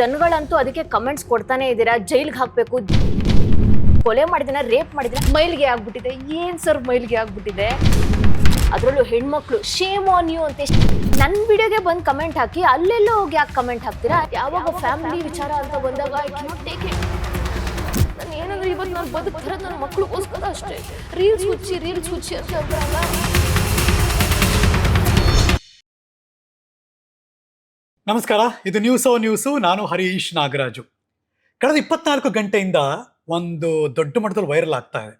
ಜನಗಳಂತೂ ಅದಕ್ಕೆ ಕಮೆಂಟ್ಸ್ ಕೊಡ್ತಾನೆ ಇದ್ದೀರಾ? ಜೈಲ್ಗೆ ಹಾಕ್ಬೇಕು. ಕೊಲೆ ಮಾಡಿದಿನ ರೇಪ್ ಮಾಡಿದಿನ, ಮೈಲ್ಗೆ ಆಗ್ಬಿಟ್ಟಿದೆ. ಏನ್ ಸರ್ ಮೈಲ್ಗೆ ಆಗ್ಬಿಟ್ಟಿದೆ? ಅದರಲ್ಲೂ ಹೆಣ್ಮಕ್ಳು. ಶೇಮ್ ಆನ್ ಯು ಅಂತ ನನ್ನ ವಿಡಿಯೋಗೆ ಬಂದು ಕಮೆಂಟ್ ಹಾಕಿ, ಅಲ್ಲೆಲ್ಲೋ ಹೋಗಿ ಯಾಕೆ ಕಮೆಂಟ್ ಹಾಕ್ತೀರಾ? ಯಾವಾಗ ಫ್ಯಾಮಿಲಿ ವಿಚಾರ ಅಂತ ಬಂದಾಗ ನಾನು ಏನಂದ್ರೆ ಇವತ್ತು ನಾನು ಬದುಕ್ತಿರೋದು ನನ್ನ ಮಕ್ಳಿಗೋಸ್ಕರ ಅಷ್ಟೇ. ರೀಲ್ಸ್ ಹುಚ್ಚಿ ರೀಲ್ಸ್ ಹುಚ್ಚಿ ಅಂತ ನಮಸ್ಕಾರ, ಇದು ನ್ಯೂಸ್ ಓ ನ್ಯೂಸು ನಾನು ಹರೀಶ್ ನಾಗರಾಜು. ಕಳೆದ ಇಪ್ಪತ್ನಾಲ್ಕು ಗಂಟೆಯಿಂದ ಒಂದು ದೊಡ್ಡ ಮಟ್ಟದಲ್ಲಿ ವೈರಲ್ ಆಗ್ತಾ ಇದೆ.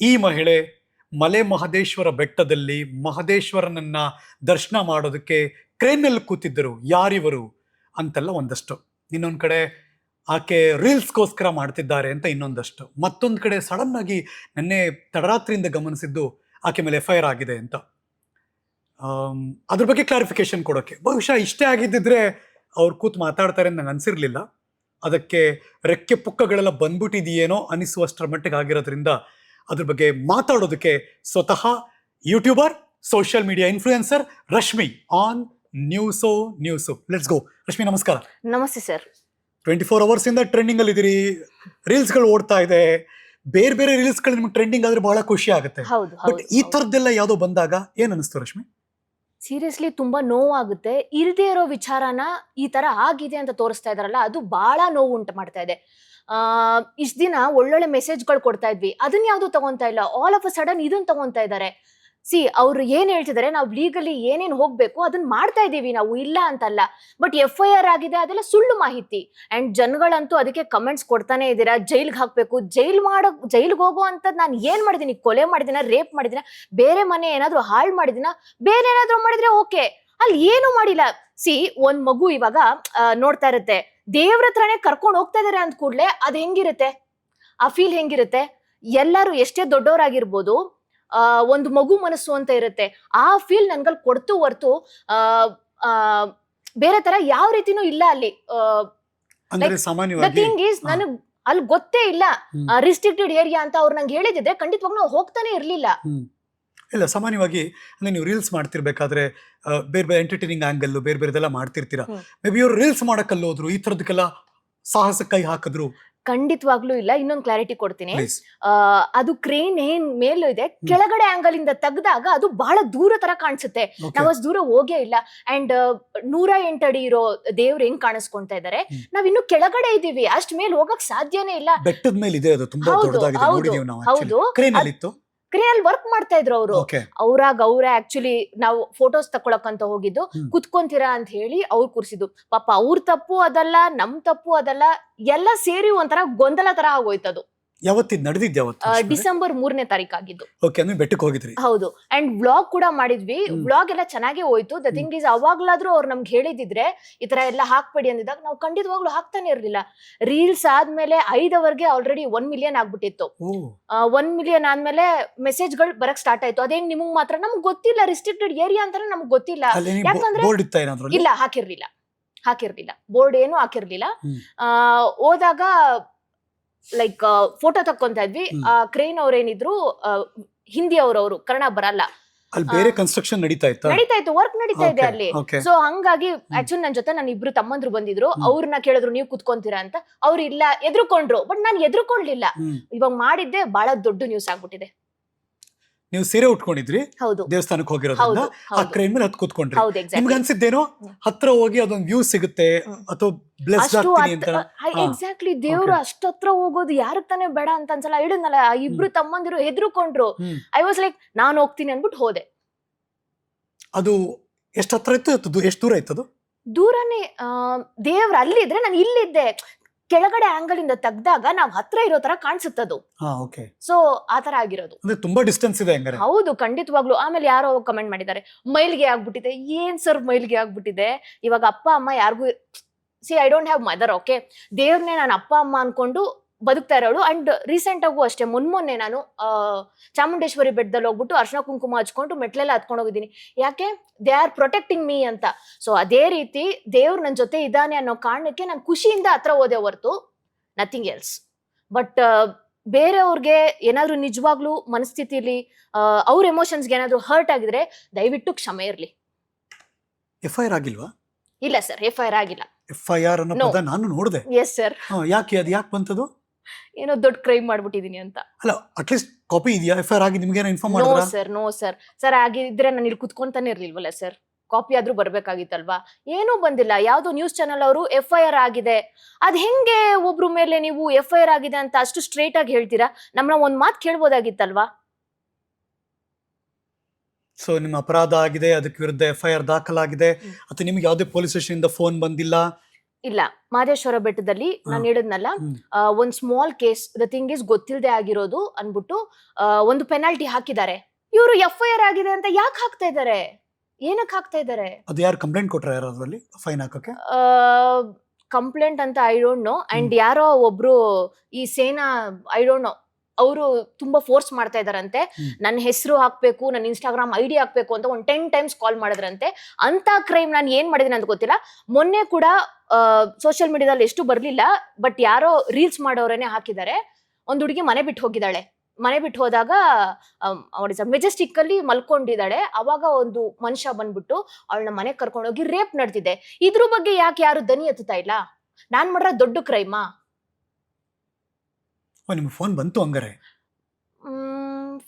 ಈ ಮಹಿಳೆ ಮಲೆ ಮಹದೇಶ್ವರ ಬೆಟ್ಟದಲ್ಲಿ ಮಹದೇಶ್ವರನನ್ನ ದರ್ಶನ ಮಾಡೋದಕ್ಕೆ ಕ್ರೇನಲ್ಲಿ ಕೂತಿದ್ದರು. ಯಾರಿವರು ಅಂತೆಲ್ಲ ಒಂದಷ್ಟು. ಇನ್ನೊಂದು ಕಡೆ ಆಕೆ ರೀಲ್ಸ್ಗೋಸ್ಕರ ಮಾಡ್ತಿದ್ದಾರೆ ಅಂತ ಇನ್ನೊಂದಷ್ಟು. ಮತ್ತೊಂದು ಕಡೆ ಸಡನ್ನಾಗಿ ನೆನ್ನೆ ತಡರಾತ್ರಿಯಿಂದ ಗಮನಿಸಿದ್ದು ಆಕೆ ಮೇಲೆ ಎಫ್ ಆಗಿದೆ ಅಂತ. ಅದ್ರ ಬಗ್ಗೆ ಕ್ಲಾರಿಫಿಕೇಶನ್ ಕೊಡೋಕೆ. ಬಹುಶಃ ಇಷ್ಟೇ ಆಗಿದ್ದಿದ್ರೆ ಅವ್ರು ಕೂತು ಮಾತಾಡ್ತಾರೆ ಅಂತ ನಂಗೆ ಅನ್ಸಿರ್ಲಿಲ್ಲ. ಅದಕ್ಕೆ ರೆಕ್ಕೆ ಪುಕ್ಕಗಳೆಲ್ಲ ಬಂದ್ಬಿಟ್ಟಿದೆಯೇನೋ ಅನಿಸುವಷ್ಟರ ಮಟ್ಟಿಗೆ ಆಗಿರೋದ್ರಿಂದ ಅದ್ರ ಬಗ್ಗೆ ಮಾತಾಡೋದಕ್ಕೆ ಸ್ವತಃ YouTuber social media influencer Rashmi on ನ್ಯೂಸೋ news let's go Rashmi ನಮಸ್ಕಾರ. ನಮಸ್ತೆ ಸರ್. ಟ್ವೆಂಟಿ ಫೋರ್ ಅವರ್ಸಿಂದ ಟ್ರೆಂಡಿಂಗಲ್ಲಿ ಇದ್ದೀರಿ ರೀಲ್ಸ್ಗಳು ಓಡ್ತಾ ಇದೆ. ಬೇರೆ ಬೇರೆ ರೀಲ್ಸ್ಗಳು ನಿಮ್ಗೆ ಟ್ರೆಂಡಿಂಗ್ ಆದ್ರೆ ಬಹಳ ಖುಷಿ ಆಗುತ್ತೆ. ಬಟ್ ಈ ಥರದ್ದೆಲ್ಲ ಯಾವುದೋ ಬಂದಾಗ ಏನ್ ಅನಿಸ್ತು ರಶ್ಮಿ? ಸೀರಿಯಸ್ಲಿ ತುಂಬಾ ನೋವಾಗುತ್ತೆ. ಇರದೇ ಇರೋ ವಿಚಾರನ ಈ ತರ ಆಗಿದೆ ಅಂತ ತೋರಿಸ್ತಾ ಇದಾರಲ್ಲ, ಅದು ಬಹಳ ನೋವು ಉಂಟು ಮಾಡ್ತಾ ಇದೆ. ಇಷ್ಟ ದಿನ ಒಳ್ಳೊಳ್ಳೆ ಮೆಸೇಜ್ಗಳು ಕೊಡ್ತಾ ಇದ್ವಿ. ಅದನ್ನ ಯಾವ್ದು ತಗೊಂತಾ ಇಲ್ಲ. ಆಲ್ ಆಫ್ ಅ ಸಡನ್ ಇದನ್ನ ತಗೊಂತಾ ಇದ್ದಾರೆ ಸಿ ಅವ್ರು ಏನ್ ಹೇಳ್ತಿದ್ದಾರೆ ನಾವು ಲೀಗಲಿ ಏನೇನ್ ಹೋಗ್ಬೇಕು ಅದನ್ನ ಮಾಡ್ತಾ ಇದೀವಿ ನಾವು, ಇಲ್ಲ ಅಂತಲ್ಲ. ಬಟ್ ಎಫ್ ಐ ಆರ್ ಆಗಿದೆ, ಅದೆಲ್ಲ ಸುಳ್ಳು ಮಾಹಿತಿ. ಅಂಡ್ ಜನಗಳಂತೂ ಅದಕ್ಕೆ ಕಮೆಂಟ್ಸ್ ಕೊಡ್ತಾನೆ ಇದ್ದೀರಾ, ಜೈಲ್ಗೆ ಹಾಕ್ಬೇಕು, ಜೈಲ್ ಮಾಡೋ, ಜೈಲ್ಗೆ ಹೋಗೋ ಅಂತದ್ ನಾನು ಏನ್ ಮಾಡಿದೀನಿ, ಕೊಲೆ ಮಾಡಿದಿನ ರೇಪ್ ಮಾಡಿದಿನ, ಬೇರೆ ಮನೆ ಏನಾದ್ರೂ ಹಾಳು ಮಾಡಿದಿನ, ಬೇರೆ ಏನಾದ್ರೂ ಮಾಡಿದ್ರೆ ಓಕೆ. ಅಲ್ಲಿ ಏನು ಮಾಡಿಲ್ಲ. ಸಿ ಒಂದ್ ಮಗು ಇವಾಗ ನೋಡ್ತಾ ಇರುತ್ತೆ, ದೇವ್ರ ಹತ್ರನೇ ಕರ್ಕೊಂಡು ಹೋಗ್ತಾ ಇದಾರೆ ಅಂದ ಕೂಡ್ಲೆ ಅದ್ ಹೆಂಗಿರುತ್ತೆ? ಆ ಫೀಲ್ ಹೆಂಗಿರುತ್ತೆ? ಎಲ್ಲರೂ ಎಷ್ಟೇ ದೊಡ್ಡವರಾಗಿರ್ಬೋದು ಒಂದು ಮಗು ಮನಸ್ಸು ಅಂತ ಇರುತ್ತೆ. ಆ ಫೀಲ್ ನನ್ಗಲ್ಲಿ ಕೊಡ್ತು ಹೊರ್ತು ಬೇರೆ ತರ ಯಾವ ರೀತಿನೂ ಇಲ್ಲ ಅಲ್ಲಿ. Thing is. ನನಗ್ ಅಲ್ಲಿ ಗೊತ್ತೇ ಇಲ್ಲ. ರಿಸ್ಟ್ರಿಕ್ಟೆಡ್ ಏರಿಯಾ ಅಂತ ಅವ್ರು ನಂಗೆ ಹೇಳಿದ್ರೆ ಖಂಡಿತವಾಗ್ ನಾವು ಹೋಗ್ತಾನೆ ಇರ್ಲಿಲ್ಲ. ಇಲ್ಲ ಸಾಮಾನ್ಯವಾಗಿ ಅಂದ್ರೆ ನೀವು ರೀಲ್ಸ್ ಮಾಡ್ತಿರ್ಬೇಕಾದ್ರೆ ಬೇರೆ ಬೇರೆ ಎಂಟರ್ಟೈನಿಂಗ್ ಆಂಗಲ್ ಬೇರೆ ಬೇರೆದೆಲ್ಲ ಮಾಡ್ತಿರ್ತೀರಾ. ಮೇ ಬಿ ಇವ್ರು ರೀಲ್ಸ್ ಮಾಡಕ್ಕಲ್ಲೋದ್ರು ಈ ಥರದಕ್ಕೆಲ್ಲ ಸಾಹಸ ಕೈ ಹಾಕಿದ್ರು. ಖಂಡಿತವಾಗ್ಲೂ ಇಲ್ಲ. ಇನ್ನೊಂದು ಕ್ಲಾರಿಟಿ ಕೊಡ್ತೀನಿ. ಆ, ಅದು ಕ್ರೇನ್ ಏನ್ ಮೇಲೂ ಇದೆ ಕೆಳಗಡೆ ಆಂಗಲ್ ಇಂದ ತೆಗ್ದಾಗ ಅದು ಬಹಳ ದೂರ ತರ ಕಾಣಿಸುತ್ತೆ. ನಾವ್ ಅಷ್ಟು ದೂರ ಹೋಗೇ ಇಲ್ಲ. ಅಂಡ್ ನೂರ ಎಂಟು ಅಡಿ ಇರೋ ದೇವ್ರು ಹೆಂಗ್ ಕಾಣಿಸ್ಕೊಂತಾ ಇದಾರೆ. ನಾವ್ ಇನ್ನು ಕೆಳಗಡೆ ಇದೀವಿ. ಅಷ್ಟ್ ಮೇಲೆ ಹೋಗಕ್ ಸಾಧ್ಯನೇ ಇಲ್ಲ. ಬೆಟ್ಟದ ಮೇಲೆ ಇದೆ ಅದು. ತುಂಬಾ ಹೌದು, ದೊಡ್ಡದಾಗಿದೆ. ಹೌದು, ನೋಡಿದೀವಿ ನಾವು ಹೌದು. ಕ್ರೇನ್ ಅಲ್ಲಿ ಇತ್ತು ವರ್ಕ್ ಮಾಡ್ತಾ ಇದ್ರು ಅವರು. ಅವರ ಅವ್ರಾಗ ಅವ್ರ ಆಕ್ಚುಲಿ ನಾವು ಫೋಟೋಸ್ ತಕೊಳಕಂತ ಹೋಗಿದ್ದು. ಕುತ್ಕೊಂತೀರಾ ಅಂತ ಹೇಳಿ ಅವ್ರು ಕೂರ್ಸಿದ್ದು. ಪಾಪ ಅವ್ರ ತಪ್ಪು ಅದಲ್ಲ ನಮ್ ತಪ್ಪು ಅದಲ್ಲ ಎಲ್ಲ ಸೇರಿ ಒಂಥರ ಗೊಂದಲ ತರ ಆಗೋಯ್ತದು. ಯಾವತ್ತಿದ್ ನಡೆದಿದ್ದು ಯಾವತ್ತು ಡಿಸೆಂಬರ್ ಮೂರನೇ ತಾರೀಕಾಗಿದ್ದು ಓಕೆ ಅಂದ್ರೆ ಬೆಟ್ಟಕ್ಕೆ ಹೋಗಿದ್ರಿ. ಹೌದು. ಅಂಡ್ ವ್ಲಾಗ್ ಕೂಡ ಮಾಡಿದ್ವಿ. ವ್ಲಾಗ್ ಎಲ್ಲ ಚೆನ್ನಾಗಿ ಹೋಯ್ತು. ದ. ಥಿಂಗ್ ಇಸ್ ಅವಾಗ್ಲಾದ್ರೂ ಅವ್ರು ನಮ್ಗೆ ಹೇಳಿದಿದ್ರೆ ಈ ತರ ಎಲ್ಲ ಹಾಕ್ಬೇಡಿ ಅಂದಿದಾಗ ನಾವು ಖಂಡಿತವಾಗ್ಲೂ ಹಾಕ್ತಾನೆ ಇರ್ಲಿಲ್ಲ. ರೀಲ್ಸ್ ಆದ್ಮೇಲೆ ಐದವರ್ಗೆ ಆಲ್ರೆಡಿ ಒನ್ ಮಿಲಿಯನ್ ಆಗ್ಬಿಟ್ಟಿತ್ತು. ಒನ್ ಮಿಲಿಯನ್ ಆದ್ಮೇಲೆ ಮೆಸೇಜ್ಗಳು ಬರಕ್ ಸ್ಟಾರ್ಟ್ ಆಯ್ತು. ಅದೇಂಗ್ ನಿಮಗ್ ಮಾತ್ರ ನಮ್ಗೆ ಗೊತ್ತಿಲ್ಲ. ರಿಸ್ಟ್ರಿಕ್ಟೆಡ್ ಏರಿಯಾ ಅಂತಾನೆ ನಮ್ಗೆ ಗೊತ್ತಿಲ್ಲ. ಯಾಕಂದ್ರೆ- ಇಲ್ಲ ಹಾಕಿರ್ಲಿಲ್ಲ. ಹಾಕಿರ್ಲಿಲ್ಲ. ಬೋರ್ಡ್ ಏನು ಹಾಕಿರ್ಲಿಲ್ಲ. ಆ, ಹೋದಾಗ ಲೈಕ್ ಫೋಟೋ ತಕ್ಕೊಂತ ಇದ್ವಿ. ಆ ಕ್ರೇನ್ ಅವ್ರೇನಿದ್ರು ಹಿಂದಿ ಅವ್ರವ್ರು ಕನ್ನಡ ಬರಲ್ಲ. ಅಲ್ಲಿ ಬೇರೆ ಕನ್ಸ್ಟ್ರಕ್ಷನ್ ನಡೀತಾ ಇತ್ತು? ನಡೀತಾ ಇತ್ತು ವರ್ಕ್ ನಡೀತಾ ಇದೆ ಅಲ್ಲಿ. ಸೊ ಹಂಗಾಗಿ ಆಕ್ಚುಲಿ ನನ್ ಜೊತೆ ನನ್ನ ಇಬ್ರು ತಮ್ಮಂದ್ರು ಬಂದಿದ್ರು. ಅವ್ರನ್ನ ಕೇಳಿದ್ರು ನೀವು ಕುತ್ಕೊಂತೀರಾ? ಅಂತ. ಅವ್ರು ಇಲ್ಲ ಎದ್ರುಕೊಂಡ್ರು. ಬಟ್ ನಾನು ಎದ್ರುಕೊಳ್ಳಿಲ್ಲ ಹ್ಮ್. ಇವಾಗ ಮಾಡಿದ್ದೆ ಬಹಳ ದೊಡ್ಡ ನ್ಯೂಸ್ ಆಗ್ಬಿಟ್ಟಿದೆ. ನೀವು ಸೀರೆ ಉಟ್ಕೊಂಡಿದ್ರಿ ಹೌದು. ದೇವಸ್ಥಾನಕ್ಕೆ ಹೋಗಿರೋದ್ರಿಂದ ಹೌದು ಆ ಹೌದು. ಕ್ರೇನ್ ಮೇಲೆ ಹತ್ತು ಕೂತ್ಕೊಂಡ್ರಿ ಹೌದು ನಿಮ್ಗೆ ಅನ್ಸಿದ್ದೇನೋ ಹತ್ರ ಹೋಗಿ ಅದೊಂದು ವ್ಯೂ ಸಿಗುತ್ತೆ ಅಥವಾ ಬ್ಲೆಸ್ ಅಷ್ಟು ಆಗ್ತೀನಿ ಅಂತ. ಹಾ. ಎಕ್ಸಾಕ್ಟ್ಲಿ ದೇವ್ರು ಅಷ್ಟತ್ರ ಹೋಗೋದು ಯಾರಕ್ ತಾನೇ ಬೇಡ ಅಂತ ಅನ್ಸಲ್ಲ. ಹೇಳಿದ್ನಲ್ಲ ಆ ಇಬ್ರು ತಮ್ಮಂದಿರು ಹೆದ್ರುಕೊಂಡ್ರು. ಹ್ಮ್. ಐ ವಾಸ್ ಲೈಕ್ ನಾನ್ ಹೋಗ್ತೀನಿ ಅನ್ಬಿಟ್ಟು ಹೋದೆ. ಅದು ಎಷ್ಟು ಹತ್ರ ಇತ್ತು ಅದು ಎಷ್ಟು ದೂರ ಇತ್ತು ಅದು ದೂರನೇ ದೇವ್ರ ಅಲ್ಲಿ ಅಲ್ಲಿದ್ರೆ ನಾನು ಇಲ್ಲಿದ್ದೆ. ಕೆಳಗಡೆ ಆಂಗಲ್ ಇಂದ ತೆಗ್ದಾಗ ನಾವ್ ಹತ್ರ ಇರೋ ತರ ಕಾಣಿಸುತ್ತದು. ಸೊ ಆತರ ಆಗಿರೋದು. ಅಂದ್ರೆ ತುಂಬಾ ಡಿಸ್ಟೆನ್ಸ್ ಇದೆ ಹೌದು ಖಂಡಿತವಾಗ್ಲು. ಆಮೇಲೆ ಯಾರೋ ಕಮೆಂಟ್ ಮಾಡಿದ್ದಾರೆ ಮೈಲ್ಗೆ ಆಗ್ಬಿಟ್ಟಿದೆ ಏನ್ ಸರ್ ಮೈಲ್ಗೆ ಆಗ್ಬಿಟ್ಟಿದೆ? ಇವಾಗ ಅಪ್ಪ ಅಮ್ಮ ಯಾರಿಗೂ see I don't have mother okay ದೇವ್ರನ್ನೇ ನಾನು ಅಪ್ಪ ಅಮ್ಮ ಅನ್ಕೊಂಡು ಬದುಕ್ತಾ ಇರೋಳು. ಅಂಡ್ ರೀಸೆಂಟ್ ಆಗು ಅಷ್ಟೇ ಮೊನ್ನೆ ನಾನು ಚಾಮುಂಡೇಶ್ವರಿ ಬೆಟ್ಟದಲ್ಲಿ ಹೋಗ್ಬಿಟ್ಟು ಅರ್ಶನ ಕುಂಕುಮ ಹಚ್ಕೊಂಡು ಮೆಟ್ಲೆಲ್ಲ ಹತ್ಕೊಂಡು ಹೋಗಿದ್ದೀನಿ. ಯಾಕೆ? ದೇ ಆರ್ ಪ್ರೊಟೆಕ್ಟಿಂಗ್ ಮೀ ಅಂತ. ಸೊ ಅದೇ ರೀತಿ ದೇವ್ರು ನನ್ನ ಜೊತೆ ಇದ್ದಾನೆ ಅನ್ನೋ ಕಾರಣಕ್ಕೆ ನಾನು ಖುಷಿಯಿಂದ ಹತ್ರ ಹೋದೆ ಹೊರತು ನಥಿಂಗ್ ಎಲ್ಸ್ ಬಟ್ ಬೇರೆಯವ್ರಿಗೆ ಏನಾದ್ರೂ ನಿಜವಾಗ್ಲೂ ಮನಸ್ಥಿತಿಲಿ ಅವ್ರ ಎಮೋಷನ್ಸ್ಗೆ ಏನಾದ್ರೂ ಹರ್ಟ್ ಆಗಿದ್ರೆ ದಯವಿಟ್ಟು ಕ್ಷಮೆ ಇರಲಿ. ಎಫ್ ಐ ಆರ್ ಆಗಿಲ್ವಾ? ಇಲ್ಲ ಸರ್ ಎಫ್ ಐ ಆರ್ ಆಗಿಲ್ಲ. ಎಫ್ ಐ ಆರ್ ಅನ್ನೋ ಪದ ನಾನು ನೋಡಿದೆ. ಎಸ್ ಸರ್ ಯಾಕೆ ಅದು ಯಾಕೆ ಬಂತದು? ಏನೋ ದೊಡ್ಡ ಕ್ರೈಮ್ ಮಾಡ್ಬಿಟ್ಟಿದೀನಿ ಅಂತ. ಅಲ್ಲ ಅಟ್ಲೀಸ್ಟ್ ಕಾಪಿ ಇದೆಯಾ? ಎಫ್ ಆರ್ ಆಗಿ ನಿಮ್ಗೆ ಇನ್ಫಾರ್ಮ್ ನೋ ಮಾಡಿದ್ರ? ಸರ್ ನೋ ಸರ್ ಸರ್ ಆಗಿದ್ರೆ ನಾನು ಇಲ್ಲಿ ಕುತ್ಕೊಂತಾನೆ ಇರ್ಲಿಲ್ವಲ್ಲ ಸರ್ ಕಾಪಿ ಆದ್ರೂ ಬರ್ಬೇಕಾಗಿತ್ತಲ್ವಾ? ಏನೂ ಬಂದಿಲ್ಲ. ಯಾವ್ದೋ ನ್ಯೂಸ್ ಚಾನೆಲ್ ಅವರು ಎಫ್ ಐ ಆರ್ ಆಗಿದೆ. ಅದ್ ಹೆಂಗೆ ಒಬ್ರು ಮೇಲೆ ನೀವು ಎಫ್ ಐ ಆರ್ ಆಗಿದೆ ಅಂತ ಅಷ್ಟು ಸ್ಟ್ರೇಟ್ ಆಗಿ ಹೇಳ್ತೀರಾ? ನಮ್ಮನ್ನ ಒಂದ್ ಮಾತು ಕೇಳ್ಬೋದಾಗಿತ್ತಲ್ವಾ? ಸೊ ನಿಮ್ಮ ಅಪರಾಧ ಆಗಿದೆ ಅದಕ್ಕೆ ವಿರುದ್ಧ ಎಫ್ ಐ ಆರ್ ದಾಖಲಾಗಿದೆ. ಅಥವಾ ನಿಮ್ಗೆ ಯಾವುದೇ ಪೊಲೀಸ್ ಸ್ಟೇಷನ್ ಇಂದ ಫೋನ್ ಬಂದಿಲ್ಲ? ಇಲ್ಲ ಮಾದೇಶ್ವರ ಬೆಟ್ಟದಲ್ಲಿ ನಾನು ಹೇಳದ್ನಲ್ಲ ಒಂದ್ small case the thing is ಗೊತ್ತಿಲ್ಲದೆ ಆಗಿರೋದು ಅನ್ಬಿಟ್ಟು ಆ, ಒಂದು ಪೆನಾಲ್ಟಿ ಹಾಕಿದ್ದಾರೆ. ಇವರು ಎಫ್ ಐ ಆರ್ ಆಗಿದೆ ಅಂತ ಯಾಕೆ ಹಾಕ್ತಾ ಇದ್ದಾರೆ ಏನಕ್ಕೆ ಹಾಕ್ತಾ ಇದ್ದಾರೆ ಅದು ಯಾರು ಕಂಪ್ಲೇಂಟ್ ಕೊಟ್ರ ಯಾರು ಅದರಲ್ಲಿ? ಫೈನ್ ಹಾಕಕ್ಕೆ? ಕಂಪ್ಲೇಂಟ್ ಅಂತ ಐ ಡೋಂಟ್ ನೋ ಅಂಡ್ ಯಾರೋ ಒಬ್ರು ಈ ಸೇನಾ ಐ ಡೋಂಟ್ ನೋ ಅವರು ತುಂಬಾ ಫೋರ್ಸ್ ಮಾಡ್ತಾ ಇದಾರಂತೆ ನನ್ನ ಹೆಸರು ಹಾಕ್ಬೇಕು ನನ್ನ ಇನ್ಸ್ಟಾಗ್ರಾಮ್ ಐ ಡಿ ಹಾಕ್ಬೇಕು ಅಂತ ಒಂದು ಟೆನ್ ಟೈಮ್ಸ್ ಕಾಲ್ ಮಾಡಿದ್ರಂತೆ. ಅಂತ ಕ್ರೈಮ್ ನಾನು ಏನ್ ಮಾಡಿದೀನಿ ಅಂತ ಗೊತ್ತಿಲ್ಲ. ಮೊನ್ನೆ ಕೂಡ ಸೋಷಿಯಲ್ ಮೀಡಿಯಾದಲ್ಲಿ ಎಷ್ಟು ಬರಲಿಲ್ಲ ಬಟ್ ಯಾರೋ ರೀಲ್ಸ್ ಮಾಡೋರೇನೆ ಹಾಕಿದ್ದಾರೆ. ಒಂದು ಹುಡುಗಿ ಮನೆ ಬಿಟ್ಟು ಹೋಗಿದ್ದಾಳೆ. ಮನೆ ಬಿಟ್ಟು ಹೋದಾಗ ಅವಳಿಸ ಮೆಜೆಸ್ಟಿಕ್ ಅಲ್ಲಿ ಮಲ್ಕೊಂಡಿದ್ದಾಳೆ. ಅವಾಗ ಒಂದು ಮನುಷ್ಯ ಬಂದ್ಬಿಟ್ಟು ಅವಳನ್ನ ಮನೆಗೆ ಕರ್ಕೊಂಡೋಗಿ ರೇಪ್ ನಡೆದಿದೆ ಇದ್ರ ಬಗ್ಗೆ ಯಾಕೆ ಯಾರು ದನಿ ಎತ್ತುತ್ತಾ ಇಲ್ಲ? ನಾನ್ ಮಾಡ್ರ ದೊಡ್ಡ ಕ್ರೈಮಾ ಓ ನಿಮ್ಗೆ ಫೋನ್ ಬಂತು ಹಂಗಾರೆ?